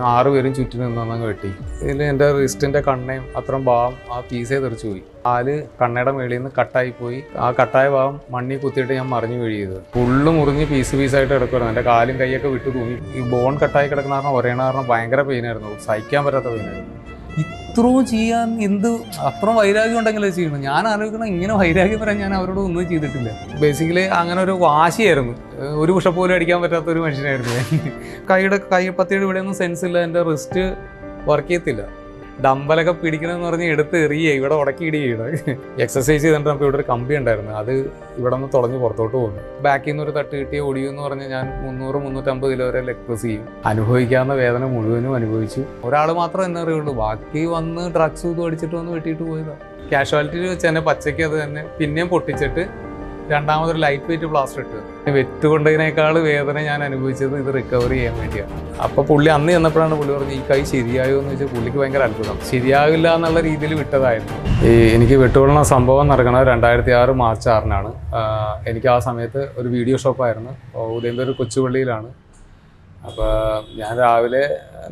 ആറ് പേരും ചുറ്റിന് നിന്നങ്ങ് വെട്ടി. ഇതിൽ എന്റെ റിസ്റ്റിന്റെ കണ്ണയും അത്രയും ഭാഗം ആ പീസേ തെറിച്ചു പോയി. കാൽ കണ്ണയുടെ മേളിൽ നിന്ന് കട്ടായി പോയി. ആ കട്ടായ ഭാഗം മണ്ണി കുത്തിയിട്ട് ഞാൻ മറിഞ്ഞു വീഴിയത് ഫുള്ള് മുറിഞ്ഞ് പീസ് പീസായിട്ട് കിടക്കുമായിരുന്നു എന്റെ കാലും കൈയൊക്കെ വിട്ടു തൂങ്ങി. ഈ ബോൺ കട്ടായി കിടക്കുന്ന കാരണം ഒരേണ കാരണം ഭയങ്കര പെയിനായിരുന്നു സഹിക്കാൻ പറ്റാത്ത പെയിനായിരുന്നു ഇത്രയും ചെയ്യാൻ എന്ത് അത്ര വൈരാഗ്യം ഉണ്ടെങ്കിലേ ചെയ്യണം ഞാൻ ആലോചിക്കണം ഇങ്ങനെ വൈരാഗ്യം പറയാൻ ഞാൻ അവരോട് ഒന്നും ചെയ്തിട്ടില്ല. ബേസിക്കലി അങ്ങനെ ഒരു വാശിയായിരുന്നു. ഒരു ഉഷ പോലും അടിക്കാൻ പറ്റാത്ത ഒരു മനുഷ്യനായിരുന്നു കൈയുടെ കൈ പത്തിയുടെ ഇവിടെ ഒന്നും സെൻസ് ഇല്ല. എന്റെ റിസ്റ്റ് വർക്ക് ചെയ്യത്തില്ല. ഡമ്പലൊക്കെ പിടിക്കണമെന്ന് പറഞ്ഞ് എടുത്ത് എറിയേ ഇവിടെ ഉടക്കി ഇടിയാണ് എക്സസൈസ് ചെയ്തിട്ട് നമുക്ക് ഇവിടെ ഒരു കമ്പി ഉണ്ടായിരുന്നു. അത് ഇവിടെ നിന്ന് തുളഞ്ഞ് പുറത്തോട്ട് പോകുന്നു. ബാക്കിൽ നിന്ന് ഒരു തട്ട് കിട്ടിയ ഒടിയു എന്ന് പറഞ്ഞ് ഞാൻ മുന്നൂറ് മുന്നൂറ്റമ്പത് കിലോ വരെ ലെഗ് പ്രസ് ചെയ്യും. അനുഭവിക്കാവുന്ന വേദന മുഴുവനും അനുഭവിച്ചു. ഒരാൾ മാത്രം എന്നെ അറിയുള്ളൂ. ബാക്കി വന്ന് ഡ്രഗ്സ് ഇതും അടിച്ചിട്ട് വന്ന് വെട്ടിയിട്ട് പോയതാണ് കാഷ്വാലിറ്റി വെച്ച് തന്നെ പച്ചയ്ക്ക് അത് തന്നെ പിന്നെയും പൊട്ടിച്ചിട്ട് രണ്ടാമതൊരു ലൈറ്റ് വെയിറ്റ് പ്ലാസ്റ്റർ ഇട്ടു വെറ്റ് കൊണ്ടതിനേക്കാൾ വേദന ഞാൻ അനുഭവിച്ചത് ഇത് റിക്കവർ ചെയ്യാൻ വേണ്ടിയാണ്. അപ്പോൾ പുള്ളി അന്ന് ചെന്നപ്പോഴാണ് പുള്ളി പറഞ്ഞത് ഈ കൈ ശരിയായോ? എന്ന് വെച്ചാൽ പുള്ളിക്ക് ഭയങ്കര അത്ഭുതം. ശരിയാവില്ല എന്നുള്ള രീതിയിൽ വിട്ടതായിരുന്നു. ഈ എനിക്ക് വെട്ടുകൊള്ളുന്ന സംഭവം നടക്കുന്നത് രണ്ടായിരത്തി ആറ് മാർച്ച് ആറിനാണ്. എനിക്ക് ആ സമയത്ത് ഒരു വീഡിയോ ഷോപ്പായിരുന്നു ഉദയംപേര് കൊച്ചുപള്ളിയിലാണ്. അപ്പോൾ ഞാൻ രാവിലെ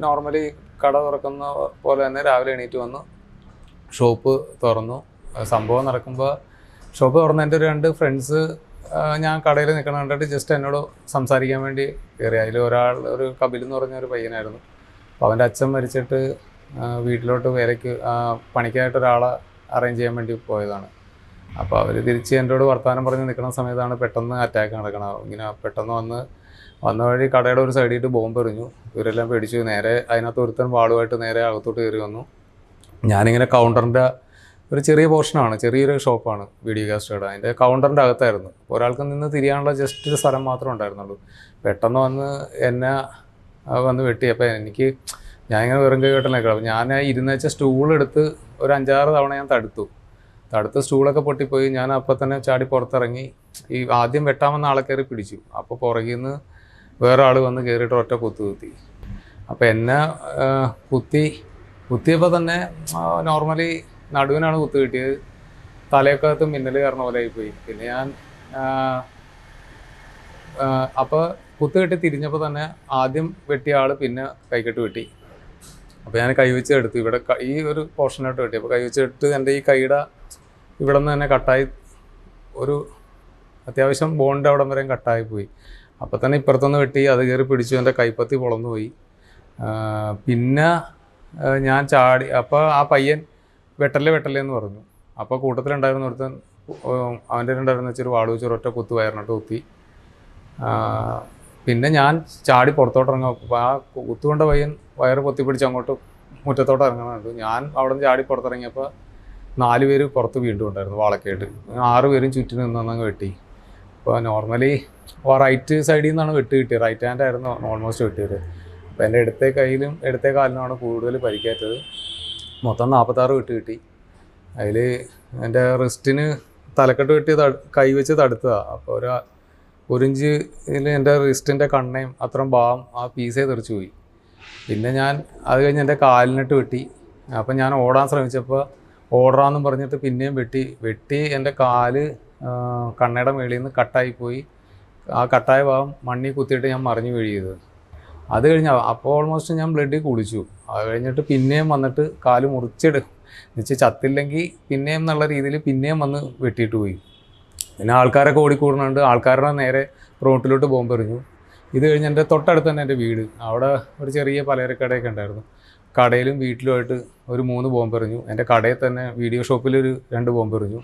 നോർമലി കട തുറക്കുന്ന പോലെ തന്നെ രാവിലെ എണീറ്റ് വന്നു. ഷോപ്പ് തുറന്നു. സംഭവം നടക്കുമ്പോൾ ഷോപ്പ് തുറന്ന എന്റെ ഒരു രണ്ട് ഫ്രണ്ട്സ് ഞാൻ കടയിൽ നിൽക്കണ കണ്ടിട്ട് ജസ്റ്റ് എന്നോട് സംസാരിക്കാൻ വേണ്ടി കയറി അതിൽ ഒരാൾ ഒരു കപിൽ എന്ന് പറഞ്ഞ ഒരു പയ്യനായിരുന്നു. അപ്പോൾ അവന്റെ അച്ഛൻ മരിച്ചിട്ട് വീട്ടിലോട്ട് വേലയ്ക്ക് പണിക്കായിട്ട് ഒരാളെ അറേഞ്ച് ചെയ്യാൻ വേണ്ടി പോയതാണ്. അപ്പോൾ അവർ തിരിച്ച് എന്നോട് വർത്തമാനം പറഞ്ഞ് നിൽക്കുന്ന സമയത്താണ് പെട്ടെന്ന് അറ്റാക്ക് നടക്കണം ഇങ്ങനെ പെട്ടെന്ന് വന്ന് വന്ന വഴി കടയുടെ ഒരു സൈഡിട്ട് ബോംബ് എറിഞ്ഞു. ഇവരെല്ലാം പേടിച്ചു. നേരെ അതിനകത്ത് ഒരുത്തൻ വാളുമായിട്ട് നേരെ അകത്തോട്ട് കയറി വന്നു. ഞാനിങ്ങനെ കൗണ്ടറിന്റെ ഒരു ചെറിയ പോർഷനാണ് ചെറിയൊരു ഷോപ്പാണ് വീഡിയോ കാസ്റ്റേഡ് അതിന്റെ കൗണ്ടറിന്റെ അകത്തായിരുന്നു. ഒരാൾക്ക് നിന്ന് തിരിയാനുള്ള ജസ്റ്റ് ഒരു സ്ഥലം മാത്രമേ ഉണ്ടായിരുന്നുള്ളൂ. പെട്ടെന്ന് വന്ന് എന്നെ വന്ന് വെട്ടി. അപ്പോൾ എനിക്ക് ഞാൻ ഇങ്ങനെ വെറും കൈ കെട്ടൽ നിൽക്കണം അപ്പോൾ ഞാൻ ഇരുന്ന് വെച്ച സ്റ്റൂളെടുത്ത് ഒരു അഞ്ചാറ് തവണ ഞാൻ തടുത്തു. തടുത്ത സ്റ്റൂളൊക്കെ പൊട്ടിപ്പോയി. ഞാൻ അപ്പോൾ തന്നെ ചാടി പുറത്തിറങ്ങി. ഈ ആദ്യം വെട്ടാമെന്ന ആളെ കയറി പിടിച്ചു. അപ്പോൾ പുറകിൽ നിന്ന് വേറെ ആൾ വന്ന് കയറിയിട്ട് ഒറ്റ കുത്തു കുത്തി. അപ്പോൾ എന്നെ കുത്തി കുത്തിയപ്പോൾ തന്നെ നോർമലി നടുവിനാണ് കുത്തു കിട്ടിയത്. തലയൊക്കകത്ത് മിന്നൽ കയറുന്ന പോലെ ആയിപ്പോയി. പിന്നെ ഞാൻ അപ്പോൾ കുത്തു കെട്ടി തിരിഞ്ഞപ്പോൾ തന്നെ ആദ്യം വെട്ടിയ ആൾ പിന്നെ കൈകെട്ട് വെട്ടി. അപ്പോൾ ഞാൻ കൈവച്ച് എടുത്തു. ഇവിടെ ഈ ഒരു പോർഷനായിട്ട് വെട്ടി. അപ്പോൾ കൈവച്ച് എടുത്ത് എന്റെ ഈ കൈയുടെ ഇവിടെ നിന്ന് തന്നെ കട്ടായി ഒരു അത്യാവശ്യം ബോണ്ട് അവിടം വരെയും കട്ടായി പോയി. അപ്പോൾ തന്നെ ഇപ്പുറത്തുനിന്ന് വെട്ടി അത് കയറി പിടിച്ചു എന്റെ കൈപ്പത്തി പൊളന്നു പോയി പിന്നെ ഞാൻ ചാടി അപ്പോൾ ആ പയ്യൻ വെട്ടല്ലേ വെട്ടല്ലേ എന്ന് പറഞ്ഞു. അപ്പോൾ കൂട്ടത്തിലുണ്ടായിരുന്ന ഒരുത്തൻ അവന്റെ ഉണ്ടായിരുന്ന വെച്ചൊരു വാൾ വെച്ചൊരു ഒറ്റ കുത്തു വയറിനോട്ട് കുത്തി. പിന്നെ ഞാൻ ചാടി പുറത്തോട്ട് ഇറങ്ങാം. ആ കുത്തുകൊണ്ട പയ്യൻ വയറ് പൊത്തി അങ്ങോട്ട് മുറ്റത്തോട്ട് ഇറങ്ങുന്നുണ്ട് ഞാൻ അവിടെ ചാടി പുറത്തിറങ്ങിയപ്പോൾ നാല് പേര് പുറത്ത് വീണ്ടും ഉണ്ടായിരുന്നു വാളക്കേട്ട് ആറ് പേരും ചുറ്റിന് നിന്നങ്ങ് വെട്ടി. അപ്പോൾ നോർമലി റൈറ്റ് സൈഡിൽ നിന്നാണ് വെട്ട് കിട്ടിയത്. റൈറ്റ് ഹാൻഡ് ആയിരുന്നു ഓൾമോസ്റ്റ് വെട്ടിയത്. അപ്പോൾ എന്റെ ഇടത്തെ കയ്യിലും ഇടത്തെ കാലിനുമാണ് കൂടുതൽ പരിക്കേറ്റത്. മൊത്തം നാൽപ്പത്താറ് വെട്ട് കിട്ടി. അതിൽ എന്റെ റിസ്റ്റിന് തലക്കെട്ട് വെട്ടി കൈ വെച്ച് തടുത്തതാണ് അപ്പോൾ ഒരു ഒരിഞ്ച് ഇതിൽ എന്റെ റിസ്റ്റിന്റെ കണ്ണയും അത്രയും ഭാവം ആ പീസേ തെറിച്ചു പോയി. പിന്നെ ഞാൻ അത് കഴിഞ്ഞ് എന്റെ കാലിനിട്ട് വെട്ടി. അപ്പം ഞാൻ ഓടാൻ ശ്രമിച്ചപ്പോൾ ഓടാമെന്നും പറഞ്ഞിട്ട് പിന്നെയും വെട്ടി. വെട്ടി എന്റെ കാൽ കണ്ണയുടെ മേളിൽ നിന്ന് കട്ടായി പോയി. ആ കട്ടായ ഭാഗം മണ്ണിൽ കുത്തിയിട്ട് ഞാൻ മറിഞ്ഞു വീഴിയത് അത് കഴിഞ്ഞ് അപ്പോൾ ഓൾമോസ്റ്റ് ഞാൻ ബ്ലഡിൽ കുളിച്ചു അത് കഴിഞ്ഞിട്ട് പിന്നെയും വന്നിട്ട് കാൽ മുറിച്ചിട് എന്നുവെച്ചാൽ ചത്തില്ലെങ്കിൽ പിന്നെയും എന്നുള്ള രീതിയിൽ പിന്നെയും വന്ന് വെട്ടിയിട്ട് പോയി. പിന്നെ ആൾക്കാരൊക്കെ ഓടിക്കൂടുന്നുണ്ട്. ആൾക്കാരുടെ നേരെ റോട്ടിലോട്ട് ബോംബ് എറിഞ്ഞു. ഇത് കഴിഞ്ഞ് എന്റെ തൊട്ടടുത്ത് തന്നെ എന്റെ വീട്. അവിടെ ഒരു ചെറിയ പലചരക്കടയൊക്കെ ഉണ്ടായിരുന്നു. കടയിലും വീട്ടിലുമായിട്ട് ഒരു മൂന്ന് ബോംബ് എറിഞ്ഞു. എന്റെ കടയിൽ തന്നെ വീഡിയോ ഷോപ്പിൽ ഒരു രണ്ട് ബോംബ് എറിഞ്ഞു.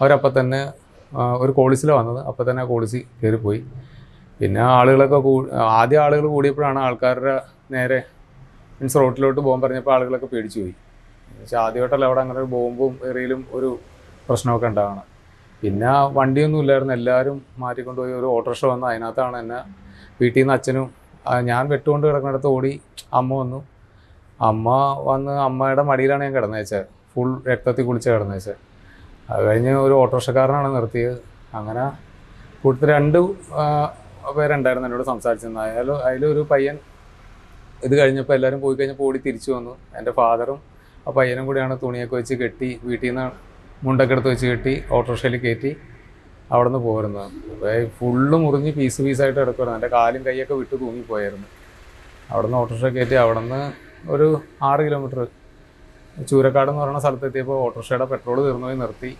അവരപ്പം തന്നെ ഒരു കോളിസിലാണ് വന്നത്. അപ്പം തന്നെ ആ കോളിസി കയറിപ്പോയി. പിന്നെ ആളുകളൊക്കെ ആദ്യം ആളുകൾ കൂടിയപ്പോഴാണ് ആൾക്കാരുടെ നേരെ മീൻസ് റോട്ടിലോട്ട് പോകാൻ പറഞ്ഞപ്പോൾ ആളുകളൊക്കെ പേടിച്ചു പോയി. പക്ഷേ ആദ്യമായിട്ടല്ല അവിടെ അങ്ങനെ ഒരു ബോംബും എറിയലും ഒരു പ്രശ്നമൊക്കെ ഉണ്ടാവണം. പിന്നെ വണ്ടിയൊന്നും ഇല്ലായിരുന്നു. എല്ലാവരും മാറ്റിക്കൊണ്ടുപോയി. ഒരു ഓട്ടോറിക്ഷ വന്ന്. അതിനകത്താണ് എന്നെ വീട്ടിൽ നിന്ന് അച്ഛനും ഞാൻ വെട്ടുകൊണ്ട് കിടക്കുന്നിടത്ത് ഓടി അമ്മ വന്നു. അമ്മ വന്ന് അമ്മയുടെ മടിയിലാണ് ഞാൻ കിടന്നേച്ചത്. ഫുൾ രക്തത്തിൽ കുളിച്ച് കിടന്നേച്ചത്. അത് കഴിഞ്ഞ് ഒരു ഓട്ടോറിക്ഷക്കാരനാണ് നിർത്തിയത്. അങ്ങനെ കൂടുതൽ രണ്ട് പേരുണ്ടായിരുന്നു എന്നോട് സംസാരിച്ചിരുന്നത് അയാൾ അതിലൊരു പയ്യൻ ഇത് കഴിഞ്ഞപ്പോൾ എല്ലാവരും പോയി കഴിഞ്ഞപ്പോൾ ഓടി തിരിച്ചു വന്നു. എന്റെ ഫാദറും ആ പയ്യനും കൂടിയാണ് തുണിയൊക്കെ വെച്ച് കെട്ടി വീട്ടിൽ നിന്ന് മുണ്ടൊക്കെ എടുത്ത് വെച്ച് കെട്ടി ഓട്ടോറിക്ഷയിൽ കയറ്റി അവിടെ നിന്ന് പോരുന്നത് ഫുള്ള് മുറിഞ്ഞ് പീസ് പീസായിട്ട് കിടക്കുമായിരുന്നു എന്റെ കാലും കൈയൊക്കെ വിട്ട് തൂങ്ങിപ്പോയായിരുന്നു. അവിടെ നിന്ന് ഓട്ടോറിക്ഷ കയറ്റി അവിടെ നിന്ന് ഒരു ആറ് കിലോമീറ്റർ ചൂരക്കാട് എന്ന് പറയുന്ന സ്ഥലത്തെത്തിയപ്പോൾ ഓട്ടോറിക്ഷയുടെ പെട്രോൾ തീർന്നു പോയി നിർത്തി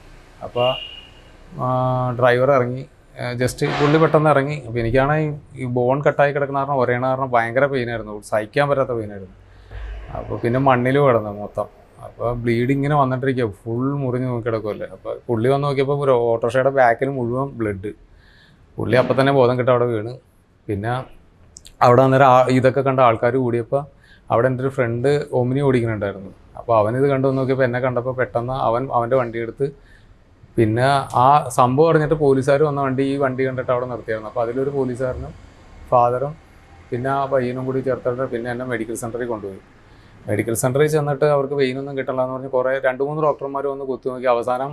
അപ്പോൾ ഡ്രൈവർ ഇറങ്ങി. ജസ്റ്റ് പുള്ളി പെട്ടെന്ന് ഇറങ്ങി. അപ്പോൾ എനിക്കാണെങ്കിൽ ഈ ബോൺ കട്ടായി കിടക്കുന്ന കാരണം ഒരേണ കാരണം ഭയങ്കര പെയിനായിരുന്നു സഹിക്കാൻ പറ്റാത്ത പെയിനായിരുന്നു അപ്പോൾ പിന്നെ മണ്ണിൽ കിടന്നു മൊത്തം. അപ്പോൾ ബ്ലീഡ് ഇങ്ങനെ വന്നിട്ടിരിക്കുക ഫുൾ മുറിഞ്ഞ് നോക്കി കിടക്കുമല്ലേ അപ്പോൾ പുള്ളി വന്ന് നോക്കിയപ്പോൾ ഒരു ഓട്ടോറിക്ഷയുടെ ബാക്കിൽ മുഴുവൻ ബ്ലഡ് പുള്ളി അപ്പം തന്നെ ബോധം കിട്ടും അവിടെ വീണ്. പിന്നെ അവിടെ അന്നേരം ഇതൊക്കെ കണ്ട ആൾക്കാർ കൂടിയപ്പോൾ അവിടെ എന്റെ ഒരു ഫ്രണ്ട് ഒമിനി ഓടിക്കുന്നുണ്ടായിരുന്നു. അപ്പോൾ അവനിത് കണ്ടു. നോക്കിയപ്പോൾ എന്നെ കണ്ടപ്പോൾ പെട്ടെന്ന് അവൻ അവന്റെ വണ്ടി എടുത്ത് പിന്നെ ആ സംഭവം അറിഞ്ഞിട്ട് പോലീസുകാർ വന്ന വണ്ടി ഈ വണ്ടി കണ്ടിട്ട് അവിടെ നിർത്തിയായിരുന്നു. അപ്പോൾ അതിലൊരു പോലീസുകാരനും ഫാദറും പിന്നെ ആ പയ്യനും കൂടി ചേർത്തിട്ട് പിന്നെ എന്നെ മെഡിക്കൽ സെന്ററിൽ കൊണ്ടുപോയി. മെഡിക്കൽ സെന്ററിൽ ചെന്നിട്ട് അവർക്ക് വെയിനൊന്നും കിട്ടില്ല എന്ന് പറഞ്ഞ് കുറേ രണ്ട് മൂന്ന് ഡോക്ടർമാർ വന്ന് കുത്തി നോക്കി. അവസാനം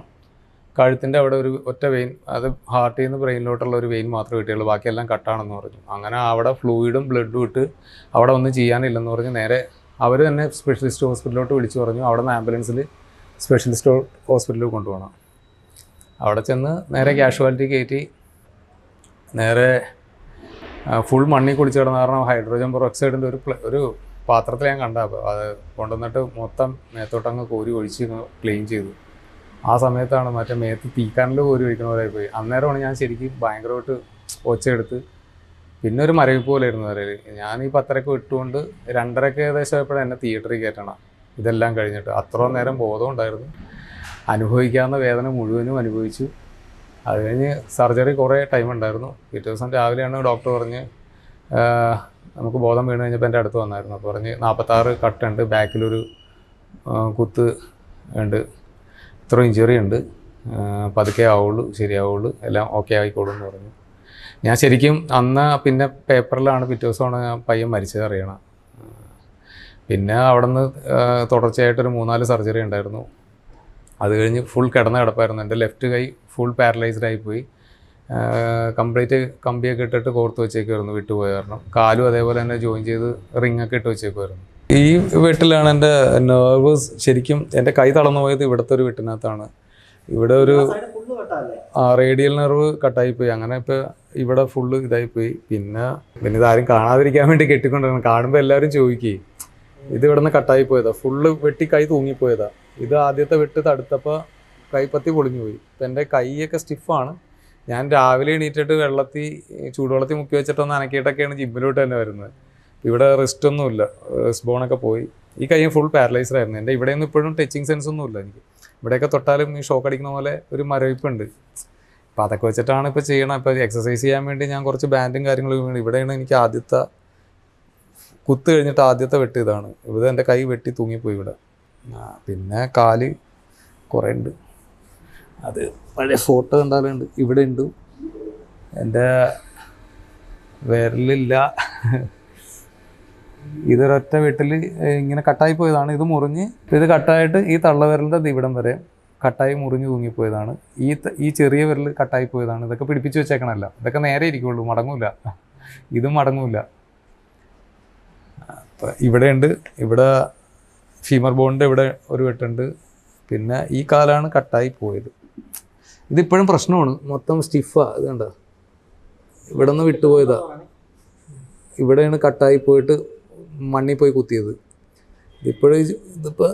കഴുത്തിന്റെ അവിടെ ഒരു ഒറ്റ വെയിൻ അത് ഹാർട്ടിൽ നിന്ന് ബ്രെയിനിലോട്ടുള്ള ഒരു വെയിൻ മാത്രമേ കിട്ടിയുള്ളൂ. ബാക്കിയെല്ലാം കട്ടാണെന്ന് പറഞ്ഞു. അങ്ങനെ അവിടെ ഫ്ലൂയിഡും ബ്ലഡും ഇട്ട് അവിടെ ഒന്നും ചെയ്യാനില്ലെന്ന് പറഞ്ഞ് നേരെ അവർ തന്നെ സ്പെഷ്യലിസ്റ്റ് ഹോസ്പിറ്റലിലോട്ട് വിളിച്ചു പറഞ്ഞു. അവിടെ നിന്ന് ആംബുലൻസിൽ സ്പെഷ്യലിസ്റ്റ് ഹോസ്പിറ്റലിൽ കൊണ്ടുപോകണം. അവിടെ ചെന്ന് നേരെ കാഷ്വാലിറ്റി കയറ്റി നേരെ ഫുൾ മണ്ണി കുടിച്ച് കിടന്ന കാരണം ഹൈഡ്രോജൻ പെറോക്സൈഡിന്റെ ഒരു ഒരു പാത്രത്തിൽ ഞാൻ കണ്ട അപ്പോൾ അത് കൊണ്ടുവന്നിട്ട് മൊത്തം മേത്തോട്ടങ്ങ് കോരി ഒഴിച്ച് ക്ലീൻ ചെയ്തു. ആ സമയത്താണ് മറ്റേ മേത്ത് തീക്കാനിൽ കോരി ഒഴിക്കുന്ന പോലെ പോയി അന്നേരമാണ് ഞാൻ ശരിക്കും ഭയങ്കരമായിട്ട് ഒച്ചയെടുത്ത് പിന്നെ ഒരു മരവിപ്പ് പോലെ ഇരുന്നു വരൽ ഞാൻ ഈ പത്തരക്ക് വിട്ടുകൊണ്ട് രണ്ടരക്ക് ഏകദേശം ആയപ്പോഴും എന്നെ തിയേറ്ററിൽ കയറ്റണം. ഇതെല്ലാം കഴിഞ്ഞിട്ട്. അത്രയും നേരം ബോധം ഉണ്ടായിരുന്നു. അനുഭവിക്കാവുന്ന വേദന മുഴുവനും അനുഭവിച്ചു. അത് കഴിഞ്ഞ് സർജറി കുറേ ടൈം ഉണ്ടായിരുന്നു. പിറ്റേ ദിവസം രാവിലെയാണ് ഡോക്ടർ പറഞ്ഞ് നമുക്ക് ബോധം വീണ് കഴിഞ്ഞപ്പോൾ എന്റെ അടുത്ത് വന്നായിരുന്നു. അപ്പോൾ പറഞ്ഞ് നാൽപ്പത്താറ് കട്ടുണ്ട് ബാക്കിലൊരു കുത്ത് ഉണ്ട്. ഇത്ര ഇഞ്ചുറി ഉണ്ട്. പതുക്കെ ആവുള്ളൂ ശരിയാവുള്ളൂ എല്ലാം ഓക്കെ ആയിക്കോളൂ എന്ന് പറഞ്ഞു. ഞാൻ ശരിക്കും അന്ന് പിന്നെ പേപ്പറിലാണ് പിറ്റേ ദിവസമാണ് ഞാൻ പയ്യൻ മരിച്ചത് അറിയണം പിന്നെ അവിടെ നിന്ന് തുടർച്ചയായിട്ടൊരു മൂന്നാൽ സർജറി ഉണ്ടായിരുന്നു. അത് കഴിഞ്ഞ് ഫുൾ കിടന്ന കിടപ്പായിരുന്നു. എന്റെ ലെഫ്റ്റ് കൈ ഫുൾ പാരലൈസ്ഡ് ആയിപ്പോയി കംപ്ലീറ്റ് കമ്പിയൊക്കെ ഇട്ടിട്ട് കോർത്ത് വെച്ചേക്കുമായിരുന്നു വിട്ടുപോയ കാരണം. കാലും അതേപോലെ തന്നെ ജോയിൻ ചെയ്ത് റിംഗ് ഒക്കെ ഇട്ട് വെച്ചേക്കുമായിരുന്നു ഈ വീട്ടിലാണ് എന്റെ നെർവസ് ശരിക്കും എന്റെ കൈ തളർന്നു പോയത് ഇവിടുത്തെ ഒരു വീട്ടിനകത്താണ്. ഇവിടെ ഒരു ആ റേഡിയൽ നെർവ് കട്ടായിപ്പോയി അങ്ങനെ ഇപ്പോൾ ഇവിടെ ഫുള്ള് ഇതായിപ്പോയി പിന്നെ പിന്നെ ഇതാരും കാണാതിരിക്കാൻ വേണ്ടി കെട്ടിക്കൊണ്ടിരുന്നു. കാണുമ്പോൾ എല്ലാവരും ചോദിക്കുകയും ഇത് ഇവിടെ നിന്ന് കട്ടായി പോയതാ. ഫുള്ള് വെട്ടി കൈ തൂങ്ങിപ്പോയതാ. ഇത് ആദ്യത്തെ വിട്ട് തടുത്തപ്പോൾ കൈപ്പത്തി പൊളിഞ്ഞു പോയി. ഇപ്പം എന്റെ കൈയൊക്കെ സ്റ്റിഫാണ് ഞാൻ രാവിലെ എണീറ്റിട്ട് വെള്ളത്തിൽ ചൂടുവെള്ളത്തിൽ മുക്കി വെച്ചിട്ടൊന്ന് അനക്കിയിട്ടൊക്കെയാണ് ജിമ്മിലോട്ട് തന്നെ വരുന്നത്. ഇവിടെ റിസ്റ്റ് ഒന്നുമില്ല റിസ്റ്റ് ബോണൊക്കെ പോയി. ഈ കൈ ഫുൾ പാരലൈസ്ഡ് ആയിരുന്നു. എന്റെ ഇവിടെയൊന്നും ഇപ്പോഴും ടച്ചിങ് സെൻസ് ഒന്നുമില്ല എനിക്ക്. ഇവിടെയൊക്കെ തൊട്ടാലും ഈ ഷോക്ക് അടിക്കുന്ന പോലെ ഒരു മരവിപ്പുണ്ട്. അപ്പോൾ അതൊക്കെ വെച്ചിട്ടാണ് ഇപ്പോൾ ചെയ്യണം ഇപ്പോൾ എക്സസൈസ് ചെയ്യാൻ വേണ്ടി ഞാൻ കുറച്ച് ബാൻഡും കാര്യങ്ങളും വേണം ഇവിടെയാണ് എനിക്ക് ആദ്യത്തെ കുത്ത് കഴിഞ്ഞിട്ട് ആദ്യത്തെ വെട്ട് ഇതാണ്. ഇവിടെ എന്റെ കൈ വെട്ടി തൂങ്ങിപ്പോയി ഇവിടെ. പിന്നെ കാൽ കുറേ ഉണ്ട്. അത് പഴയ ഫോട്ടോ കണ്ടാലുണ്ട് ഇവിടെ ഉണ്ട്. എന്റെ വിരലില്ല. ഇതൊരൊറ്റ വീട്ടിൽ ഇങ്ങനെ കട്ടായി പോയതാണ്. ഇത് മുറിഞ്ഞ് ഇത് കട്ടായിട്ട് ഈ തള്ള തള്ളവിരലിന്റെ ദിവിടം വരെ കട്ടായി മുറിഞ്ഞ് തൂങ്ങിപ്പോയതാണ് ഈ ഈ ചെറിയ വിരൽ കട്ടായി പോയതാണ്. ഇതൊക്കെ പിടിപ്പിച്ച് വെച്ചേക്കണല്ല ഇതൊക്കെ നേരെ ഇരിക്കുള്ളൂ മടങ്ങൂല. ഇതും മടങ്ങൂല. ഇവിടെയുണ്ട് ഇവിടെ ഫീമർ ബോണിന്റെ ഇവിടെ ഒരു വെട്ടുണ്ട്. പിന്നെ ഈ കാലാണ് കട്ടായി പോയത്. ഇതിപ്പോഴും പ്രശ്നമാണ്. മൊത്തം സ്റ്റിഫാ ഇത് കണ്ട? ഇവിടെ നിന്ന് വിട്ടുപോയതാ. ഇവിടെയാണ് കട്ടായി പോയിട്ട് മണ്ണിൽ പോയി കുത്തിയത്. ഇതിപ്പോഴും ഇതിപ്പോൾ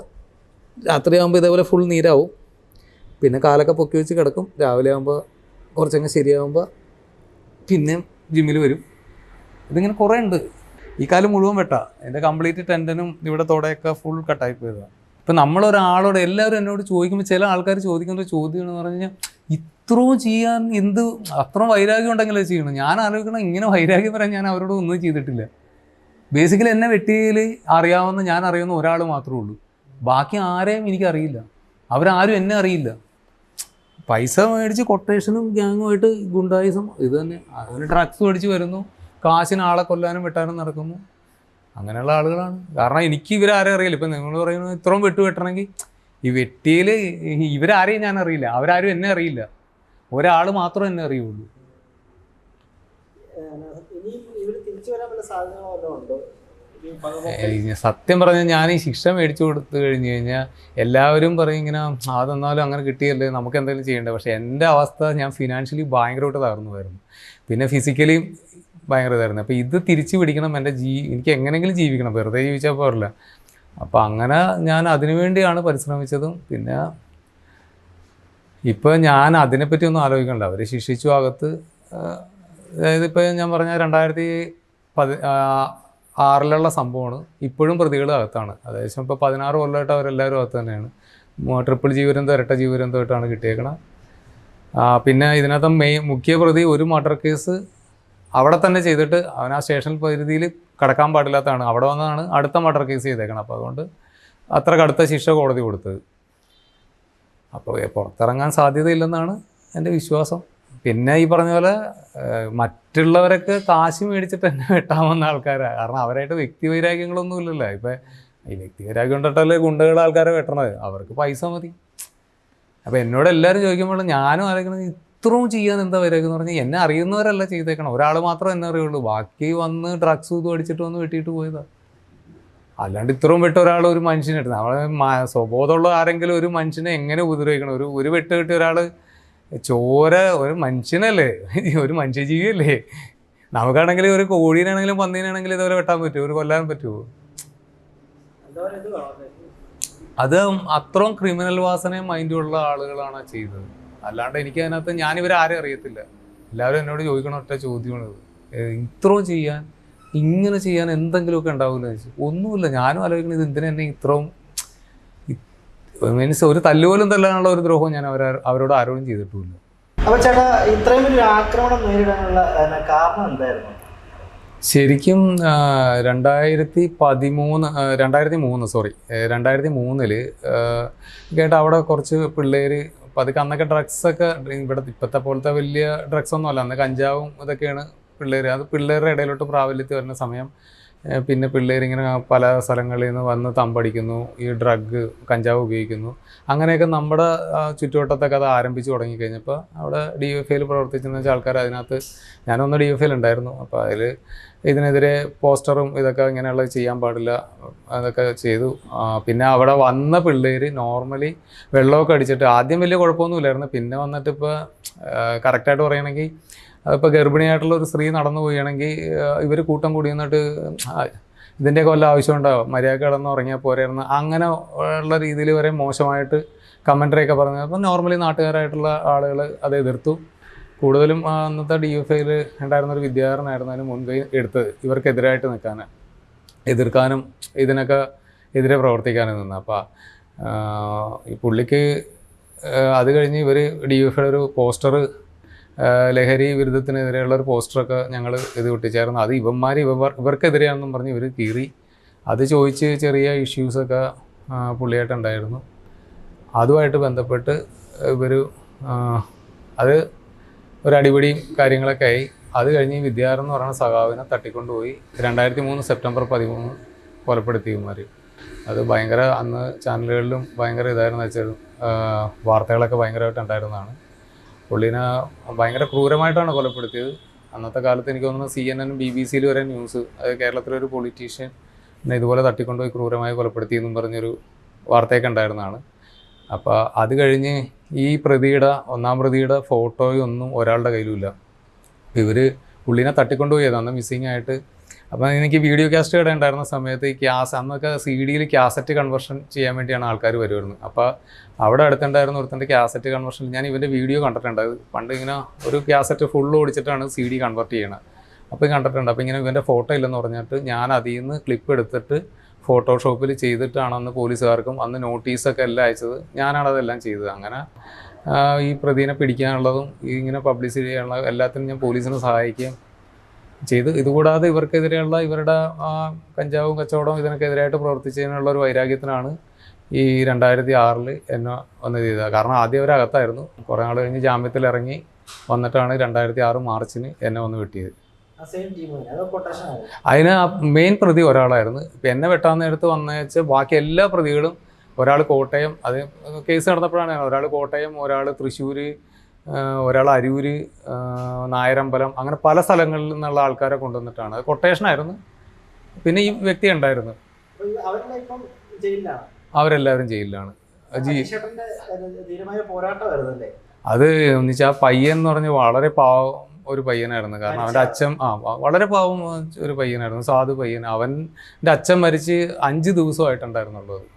രാത്രിയാകുമ്പോൾ ഇതേപോലെ ഫുൾ നീരാവും. പിന്നെ കാലൊക്കെ പൊക്കി വെച്ച് കിടക്കും. രാവിലെ ആകുമ്പോൾ കുറച്ചങ്ങ് ശരിയാകുമ്പോൾ പിന്നെ ജിമ്മിൽ വരും. ഇതിങ്ങനെ കുറേ ഉണ്ട്. ഈ കാലം മുഴുവൻ വെട്ടാ. എന്റെ കംപ്ലീറ്റ് ടെൻഡനും ഇവിടെ തോടെയൊക്കെ ഫുൾ കട്ടായി പോയതാണ് ഇപ്പം നമ്മളൊരാളോട് എല്ലാവരും എന്നോട് ചോദിക്കുമ്പോൾ ചില ആൾക്കാർ ചോദിക്കുന്ന ചോദ്യം എന്ന് പറഞ്ഞു ഇത്രയും ചെയ്യാൻ എന്ത് അത്രയും വൈരാഗ്യം ഉണ്ടെങ്കിലേ ചെയ്യണം? ഞാൻ ആലോചിക്കണം ഇങ്ങനെ വൈരാഗ്യം വരാൻ ഞാൻ അവരോട് ഒന്നും ചെയ്തിട്ടില്ല. ബേസിക്കലി എന്നെ വെട്ടിയിൽ അറിയാവുന്ന ഞാൻ അറിയുന്ന ഒരാൾ മാത്രമേ ഉള്ളൂ. ബാക്കി ആരെയും എനിക്കറിയില്ല. അവരാരും എന്നെ അറിയില്ല. പൈസ മേടിച്ച് കൊട്ടേഷനും ഗ്യാങ്ങുമായിട്ട് ഗുണ്ടായിസം ഇത് തന്നെ. അതിന് ഡ്രഗ്സ് മേടിച്ച് വരുന്നു. കാശിന് ആളെ കൊല്ലാനും വെട്ടാനും നടക്കുന്നു. അങ്ങനെയുള്ള ആളുകളാണ്. കാരണം എനിക്ക് ഇവരാരെ അറിയില്ല. ഇപ്പം നിങ്ങൾ പറയുന്നത് ഇത്രയും വെട്ട് വെട്ടണമെങ്കിൽ ഈ വെട്ടിയിൽ ഇവരാരെയും ഞാൻ അറിയില്ല. അവരാരും എന്നെ അറിയില്ല. ഒരാൾ മാത്രം എന്നെ അറിയുള്ളൂ. സത്യം പറഞ്ഞാൽ ഞാൻ ഈ ശിക്ഷ മേടിച്ചു കൊടുത്തു കഴിഞ്ഞു കഴിഞ്ഞാൽ എല്ലാവരും പറയും ഇങ്ങനെ അതെന്നാലും അങ്ങനെ കിട്ടിയല്ലേ നമുക്ക് എന്തെങ്കിലും ചെയ്യേണ്ടത് പക്ഷേ എന്റെ അവസ്ഥ ഞാൻ ഫിനാൻഷ്യലി ഭയങ്കരമായിട്ട് തകർന്നു പോയിരുന്നു. പിന്നെ ഫിസിക്കലി ഭയങ്കര ഇതായിരുന്നു. അപ്പോൾ ഇത് തിരിച്ചു പിടിക്കണം എന്റെ ജീ എനിക്ക് എങ്ങനെയെങ്കിലും ജീവിക്കണം. വെറുതെ ജീവിച്ചാൽ പോരല്ല. അപ്പോൾ അങ്ങനെ ഞാൻ അതിനു വേണ്ടിയാണ് പരിശ്രമിച്ചതും. പിന്നെ ഇപ്പോൾ ഞാൻ അതിനെപ്പറ്റി ഒന്നും ആലോചിക്കണ്ട. അവർ ശിക്ഷിച്ചു അകത്ത്. അതായത് ഇപ്പോൾ ഞാൻ പറഞ്ഞ രണ്ടായിരത്തി പതി ആറിലുള്ള സംഭവമാണ്. ഇപ്പോഴും പ്രതികൾ അകത്താണ്. അതായത് ഇപ്പോൾ പതിനാറ് കൊല്ലമായിട്ട് അവരെല്ലാവരും അകത്ത് തന്നെയാണ്. ട്രിപ്പിൾ ജീവരന്തം ഇരട്ട ജീവരന്തമായിട്ടാണ് കിട്ടിയേക്കണത് പിന്നെ ഇതിനകത്ത് മെയിൻ മുഖ്യ പ്രതി ഒരു മർഡർ കേസ് അവിടെ തന്നെ ചെയ്തിട്ട് അവൻ ആ സ്റ്റേഷൻ പരിധിയിൽ കടക്കാൻ പാടില്ലാത്തതാണ്. അവിടെ വന്നാണ് അടുത്ത മർഡർ കേസ് ചെയ്തേക്കണം അപ്പോൾ അതുകൊണ്ട് അത്ര കടുത്ത ശിക്ഷ കോടതി കൊടുത്തത്. അപ്പോൾ പുറത്തിറങ്ങാൻ സാധ്യതയില്ലെന്നാണ് എന്റെ വിശ്വാസം. പിന്നെ ഈ പറഞ്ഞ പോലെ മറ്റുള്ളവരൊക്കെ കാശ് മേടിച്ചിട്ട് തന്നെ വെട്ടാമെന്ന ആൾക്കാരാണ് കാരണം അവരായിട്ട് വ്യക്തി വൈരാഗ്യങ്ങളൊന്നും ഇല്ലല്ലോ. ഇപ്പം ഈ വ്യക്തി വൈരാഗ്യം കൊണ്ടിട്ടല്ലേ ഗുണ്ടകളുടെ ആൾക്കാരെ വെട്ടണത്? അവർക്ക് പൈസ മതി. അപ്പോൾ എന്നോട് എല്ലാവരും ചോദിക്കുമ്പോൾ ഞാനും ആലോചിക്കുന്നത് ഇത്രയും ചെയ്യാൻ എന്താ വരിക എന്ന് പറഞ്ഞാൽ എന്നെ അറിയുന്നവരല്ല ചെയ്തേക്കണം. ഒരാൾ മാത്രം എന്നെ അറിയുള്ളൂ. ബാക്കി വന്ന് ഡ്രഗ്സ് ഇത് അടിച്ചിട്ട് വന്ന് വെട്ടിയിട്ട് പോയതാ. അല്ലാണ്ട് ഇത്രയും വെട്ട ഒരാൾ ഒരു മനുഷ്യനെ എടുത്ത് നമ്മളെ സ്വബോധമുള്ള ആരെങ്കിലും ഒരു മനുഷ്യനെ എങ്ങനെ ഉപദ്രവിക്കണം? ഒരു ഒരു വെട്ട് കിട്ടിയ ഒരാൾ ചോര ഒരു മനുഷ്യനല്ലേ? ഒരു മനുഷ്യജീവിയല്ലേ? നമുക്കാണെങ്കിൽ ഒരു കോഴീനാണെങ്കിലും പന്നീനാണെങ്കിലും ഇതുപോലെ വെട്ടാൻ പറ്റുമോ ഒരു കൊല്ലാൻ പറ്റുമോ അത് അത്രയും ക്രിമിനൽ വാസനയും മൈൻഡുള്ള ആളുകളാണ് ചെയ്തത്. അല്ലാണ്ട് എനിക്ക് അതിനകത്ത് ഞാനിവരെ ആരും അറിയത്തില്ല. എല്ലാവരും എന്നോട് ചോദിക്കണ ഒറ്റ ചോദ്യമാണ് ഇത്. ഇത്രയും ചെയ്യാൻ ഇങ്ങനെ ചെയ്യാൻ എന്തെങ്കിലുമൊക്കെ ഉണ്ടാവില്ല ചോദിച്ചു. ഒന്നുമില്ല ഞാനും ആലോചിക്കുന്നത് ഇത് എന്തിനാ എന്നെ ഇത്രയും മീൻസ് ഒരു തല്ലുപോലും തല്ലാനുള്ള ഒരു ദ്രോഹവും ഞാൻ അവരെ അവരോട് ആരോടും ചെയ്തിട്ടുമില്ല. അപ്പൊ ചേട്ടാ ഇത്രയും വലിയ ആക്രമണം നേരിടാനുള്ള കാരണം എന്തായിരുന്നു? ശരിക്കും രണ്ടായിരത്തി പതിമൂന്ന് രണ്ടായിരത്തി മൂന്ന് സോറി രണ്ടായിരത്തി മൂന്നിൽ കേട്ട അവിടെ കുറച്ച് പിള്ളേർ പതുക്കെ അന്നൊക്കെ ഡ്രഗ്സൊക്കെ ഇവിടെ ഇപ്പോഴത്തെ പോലത്തെ വലിയ ഡ്രഗ്സ് ഒന്നും അല്ല. അന്ന് കഞ്ചാവും ഇതൊക്കെയാണ് പിള്ളേർ അത് പിള്ളേരുടെ ഇടയിലോട്ട് പ്രാബല്യത്തിൽ വരുന്ന സമയം പിന്നെ പിള്ളേരിങ്ങനെ പല സ്ഥലങ്ങളിൽ നിന്ന് വന്ന് തമ്പടിക്കുന്നു ഈ ഡ്രഗ് കഞ്ചാവ് ഉപയോഗിക്കുന്നു. അങ്ങനെയൊക്കെ നമ്മുടെ ചുറ്റുവട്ടത്തൊക്കെ അത് ആരംഭിച്ചു തുടങ്ങിക്കഴിഞ്ഞപ്പോൾ അവിടെ ഡി എഫ് ഐയിൽ പ്രവർത്തിച്ചെന്ന് വെച്ചാൽ ആൾക്കാർ അതിനകത്ത് ഞാനൊന്ന് ഡി എഫ് ഐയിൽ ഉണ്ടായിരുന്നു. അപ്പോൾ അതിൽ ഇതിനെതിരെ പോസ്റ്ററും ഇതൊക്കെ ഇങ്ങനെയുള്ളത് ചെയ്യാൻ പാടില്ല അതൊക്കെ ചെയ്തു. പിന്നെ അവിടെ വന്ന പിള്ളേർ നോർമലി വെള്ളമൊക്കെ അടിച്ചിട്ട് ആദ്യം വലിയ കുഴപ്പമൊന്നുമില്ലായിരുന്നു. പിന്നെ വന്നിട്ട് ഇപ്പോൾ കറക്റ്റായിട്ട് പറയുകയാണെങ്കിൽ ഇപ്പോൾ ഗർഭിണിയായിട്ടുള്ള ഒരു സ്ത്രീ നടന്നു പോവുകയാണെങ്കിൽ ഇവർ കൂട്ടം കൂടി എന്നിട്ട് ആ, ഇതിന്റെയൊക്കെ വല്ല ആവശ്യമുണ്ടാവും മര്യാദ കിടന്ന് ഉറങ്ങിയാൽ പോരായിരുന്നു. അങ്ങനെ ഉള്ള രീതിയിൽ വരെ മോശമായിട്ട് കമന്ററിയൊക്കെ പറഞ്ഞു അപ്പം നോർമലി നാട്ടുകാരായിട്ടുള്ള ആളുകൾ അത് എതിർത്തു. കൂടുതലും അന്നത്തെ ഡി എഫ് ഐയിൽ ഉണ്ടായിരുന്ന ഒരു വിദ്യാർത്ഥനായിരുന്നു അതിന് മുൻകൈ എടുത്തത്. ഇവർക്കെതിരായിട്ട് നിൽക്കാൻ എതിർക്കാനും ഇതിനൊക്കെ എതിരെ പ്രവർത്തിക്കാനും നിന്ന്. അപ്പോൾ ഈ പുള്ളിക്ക് അത് കഴിഞ്ഞ് ഇവർ ഡി എഫ് ഐയുടെ ഒരു പോസ്റ്റർ ലഹരി വിരുദ്ധത്തിനെതിരെയുള്ള ഒരു പോസ്റ്ററൊക്കെ ഞങ്ങൾ ഇത് ഒട്ടിച്ചായിരുന്നു. അത് ഇവന്മാർ ഇവർ ഇവർക്കെതിരെയാണെന്നും പറഞ്ഞ് ഇവർ കീറി. അത് ചോദിച്ച് ചെറിയ ഇഷ്യൂസൊക്കെ പുള്ളിയായിട്ടുണ്ടായിരുന്നു. അതുമായിട്ട് ബന്ധപ്പെട്ട് ഇവർ അത് ഒരു അടിപിടിയും കാര്യങ്ങളൊക്കെ ആയി. അത് കഴിഞ്ഞ് വിദ്യാർ എന്ന് പറയുന്ന സഖാവിനെ തട്ടിക്കൊണ്ടുപോയി രണ്ടായിരത്തി മൂന്ന് സെപ്റ്റംബർ പതിമൂന്ന് കൊലപ്പെടുത്തി മാറി അത് ഭയങ്കര അന്ന് ചാനലുകളിലും ഭയങ്കര ഇതായിരുന്നു വെച്ചാൽ വാർത്തകളൊക്കെ ഭയങ്കരമായിട്ട് ഉണ്ടായിരുന്നതാണ്. പുള്ളിനെ ഭയങ്കര ക്രൂരമായിട്ടാണ് കൊലപ്പെടുത്തിയത്. അന്നത്തെ കാലത്ത് എനിക്ക് തോന്നുന്നു C N N B B സിയിൽ വരെ ന്യൂസ് അത് കേരളത്തിലെ ഒരു പൊളിറ്റീഷ്യൻ ഇതുപോലെ തട്ടിക്കൊണ്ടുപോയി ക്രൂരമായി കൊലപ്പെടുത്തി എന്നും പറഞ്ഞൊരു വാർത്തയൊക്കെ ഉണ്ടായിരുന്നതാണ്. അപ്പോൾ അത് കഴിഞ്ഞ് ഈ പ്രതിയുടെ ഒന്നാം പ്രതിയുടെ ഫോട്ടോയൊന്നും ഒരാളുടെ കയ്യിലുമില്ല. ഇവർ പുള്ളിനെ തട്ടിക്കൊണ്ടുപോയത് അന്ന് മിസ്സിങ് ആയിട്ട്. അപ്പോൾ എനിക്ക് വീഡിയോ കാസ്റ്റ് ഇവിടെ ഉണ്ടായിരുന്ന സമയത്ത് ഈ ക്യാസ് അന്നൊക്കെ സി ഡിയിൽ ക്യാസറ്റ് കൺവേർഷൻ ചെയ്യാൻ വേണ്ടിയാണ് ആൾക്കാർ വരുമായിരുന്നു അപ്പോൾ അവിടെ അടുത്തുണ്ടായിരുന്ന ഒരുത്തന്റെ ക്യാസറ്റ് കൺവേർഷൻ ഞാൻ ഇവന്റെ വീഡിയോ കണ്ടിട്ടുണ്ട്. പണ്ട് ഇങ്ങനെ ഒരു ക്യാസറ്റ് ഫുൾ ഓടിച്ചിട്ടാണ് സി ഡി കൺവേർട്ട് ചെയ്യണത്. അപ്പോൾ കണ്ടിട്ടുണ്ട്. അപ്പോൾ ഇങ്ങനെ ഇവന്റെ ഫോട്ടോ ഇല്ലെന്ന് പറഞ്ഞിട്ട് ഞാൻ അതിൽ നിന്ന് ക്ലിപ്പ് എടുത്തിട്ട് ഫോട്ടോഷോപ്പിൽ ചെയ്തിട്ടാണ് അന്ന് പോലീസുകാർക്കും അന്ന് നോട്ടീസൊക്കെ എല്ലാം അയച്ചത് ഞാനാണ് അതെല്ലാം ചെയ്തത്. അങ്ങനെ ഈ പ്രതിനെ പിടിക്കാനുള്ളതും ഇങ്ങനെ പബ്ലിസിറ്റി ചെയ്യാനുള്ള എല്ലാത്തിനും ഞാൻ പോലീസിനെ സഹായിക്കുകയും ചെയ്ത്. ഇതുകൂടാതെ ഇവർക്കെതിരെയുള്ള ഇവരുടെ കഞ്ചാവും കച്ചവടവും ഇതിനൊക്കെതിരായിട്ട് പ്രവർത്തിച്ചതിനുള്ള ഒരു വൈരാഗ്യത്തിനാണ് ഈ രണ്ടായിരത്തി ആറിൽ എന്നെ വന്ന് ചെയ്തത്. കാരണം ആദ്യം അവരകത്തായിരുന്നു. കുറേ നാൾ കഴിഞ്ഞ് ജാമ്യത്തിൽ ഇറങ്ങി വന്നിട്ടാണ് രണ്ടായിരത്തി ആറ് മാർച്ചിന് എന്നെ വന്ന് വെട്ടിയത്. അതിന് മെയിൻ പ്രതി ഒരാളായിരുന്നു. ഇപ്പം എന്നെ വെട്ടാൻ നേരത്ത് വന്നേച്ച് ബാക്കി എല്ലാ പ്രതികളും ഒരാൾ കോട്ടയം അത് കേസ് നടന്നപ്പോഴാണ് ഒരാൾ കോട്ടയം ഒരാൾ തൃശ്ശൂർ ഒരാൾ അരൂർ നായരമ്പലം അങ്ങനെ പല സ്ഥലങ്ങളിൽ നിന്നുള്ള ആൾക്കാരെ കൊണ്ടുവന്നിട്ടാണ്. അത് കൊട്ടേഷനായിരുന്നു പിന്നെ ഈ വ്യക്തി ഉണ്ടായിരുന്നു. അവരെല്ലാവരും ജയിലിലാണ്. അത് എന്നുവെച്ചാൽ പയ്യൻ എന്ന് പറഞ്ഞ് വളരെ പാവം ഒരു പയ്യനായിരുന്നു. കാരണം അവന്റെ അച്ഛൻ ആ വളരെ പാവം ഒരു പയ്യനായിരുന്നു സാധു പയ്യൻ. അവന്റെ അച്ഛൻ മരിച്ച് അഞ്ച് ദിവസമായിട്ടുണ്ടായിരുന്നുള്ളൂ അത്.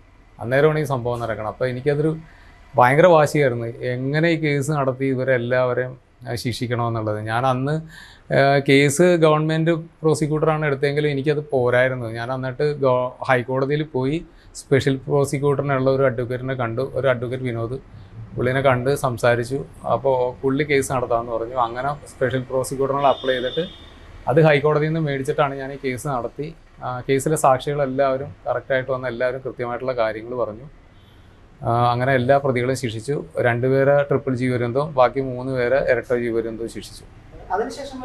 അന്നേരമാണ് ഈ സംഭവം നടക്കണം അപ്പോൾ എനിക്കതൊരു ഭയങ്കര വാശിയായിരുന്നു. എങ്ങനെ ഈ കേസ് നടത്തി ഇവരെല്ലാവരെയും ശിക്ഷിക്കണമെന്നുള്ളത്. ഞാൻ അന്ന് കേസ് ഗവൺമെന്റ് പ്രോസിക്യൂട്ടറാണ് എടുത്തെങ്കിലും എനിക്കത് പോരായിരുന്നു. ഞാൻ എന്നിട്ട് ഹൈക്കോടതിയിൽ പോയി സ്പെഷ്യൽ പ്രോസിക്യൂട്ടറിനുള്ള ഒരു അഡ്വക്കേറ്റിനെ കണ്ടു. ഒരു അഡ്വക്കേറ്റ് വിനോദ് പുള്ളിനെ കണ്ട് സംസാരിച്ചു. അപ്പോൾ പുള്ളി കേസ് നടത്താമെന്ന് പറഞ്ഞു. അങ്ങനെ സ്പെഷ്യൽ പ്രോസിക്യൂട്ടറിനെ അപ്ലൈ ചെയ്തിട്ട് അത് ഹൈക്കോടതിയിൽ നിന്ന് മേടിച്ചിട്ടാണ് ഞാൻ ഈ കേസ് നടത്തി. കേസിലെ സാക്ഷികളെല്ലാവരും കറക്റ്റായിട്ട് വന്ന എല്ലാവരും കൃത്യമായിട്ടുള്ള കാര്യങ്ങൾ പറഞ്ഞു. അങ്ങനെ എല്ലാ പ്രതികളെയും ശിക്ഷിച്ചു. രണ്ടുപേരെ ട്രിപ്പിൾ ജി വരുന്നതും ബാക്കി മൂന്ന് പേരെ ഇരട്ട ജി വരുന്നതും ശിക്ഷിച്ചു. അതിനുശേഷം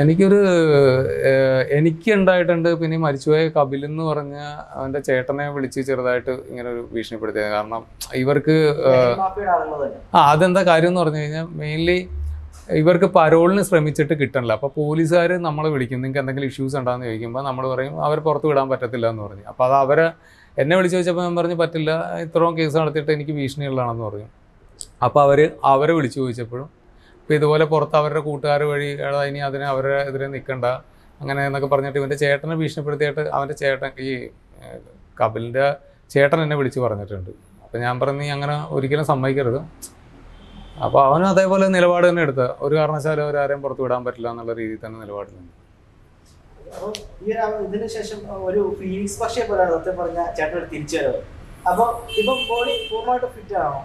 എനിക്കൊരു എനിക്ക് ഉണ്ടായിട്ടുണ്ട് പിന്നെ മരിച്ചുപോയ കപിൽ എന്ന് പറഞ്ഞ അവന്റെ ചേട്ടനെ വിളിച്ച് ചെറുതായിട്ട് ഇങ്ങനെ ഒരു ഭീഷണിപ്പെടുത്തിയത്. കാരണം ഇവർക്ക് ആ അതെന്താ കാര്യം എന്ന് പറഞ്ഞു കഴിഞ്ഞാൽ മെയിൻലി ഇവർക്ക് പരോളിന് ശ്രമിച്ചിട്ട് കിട്ടണില്ല. അപ്പോൾ പോലീസുകാർ നമ്മളെ വിളിക്കും. നിങ്ങൾക്ക് എന്തെങ്കിലും ഇഷ്യൂസ് ഉണ്ടാകുന്ന ചോദിക്കുമ്പോൾ നമ്മൾ പറയും അവർ പുറത്ത് വിടാൻ പറ്റത്തില്ല എന്ന് പറഞ്ഞു. അപ്പോൾ അത് അവരെ എന്നെ വിളിച്ച് ചോദിച്ചപ്പോൾ ഞാൻ പറഞ്ഞു പറ്റില്ല ഇത്രയും കേസ് നടത്തിയിട്ട് എനിക്ക് ഭീഷണിയുള്ളതാണെന്ന് പറഞ്ഞു. അപ്പോൾ അവർ അവരെ വിളിച്ച് ചോദിച്ചപ്പോഴും ഇപ്പോൾ ഇതുപോലെ പുറത്ത് അവരുടെ കൂട്ടുകാർ വഴി ഇനി അതിന് അവരുടെ എതിരെ നിൽക്കണ്ട അങ്ങനെ എന്നൊക്കെ പറഞ്ഞിട്ട് ഇവന്റെ ചേട്ടനെ ഭീഷണിപ്പെടുത്തിയിട്ട് അവന്റെ ചേട്ടൻ ഈ കപിലിന്റെ ചേട്ടൻ എന്നെ വിളിച്ച് പറഞ്ഞിട്ടുണ്ട്. അപ്പോൾ ഞാൻ പറഞ്ഞു നീ അങ്ങനെ ഒരിക്കലും സമ്മതിക്കരുത്. അപ്പോൾ അവനും അതേപോലെ നിലപാട് തന്നെ എടുത്ത. ഒരു കാരണവശാലും അവരാരെയും പുറത്ത് വിടാൻ പറ്റില്ല എന്നുള്ള രീതിയിൽ തന്നെ നിലപാട് നിന്നു അപ്പോൾ ഈ ഒരു ഫീലിങ്സ് പക്ഷേ ശേഷം പോലെയാണ് സത്യം പറഞ്ഞ ചേട്ടൻ തിരിച്ചു വരവ്. അപ്പോൾ ഇപ്പം ബോഡി പൂർണമായിട്ട് ഫിറ്റ് ആണോ?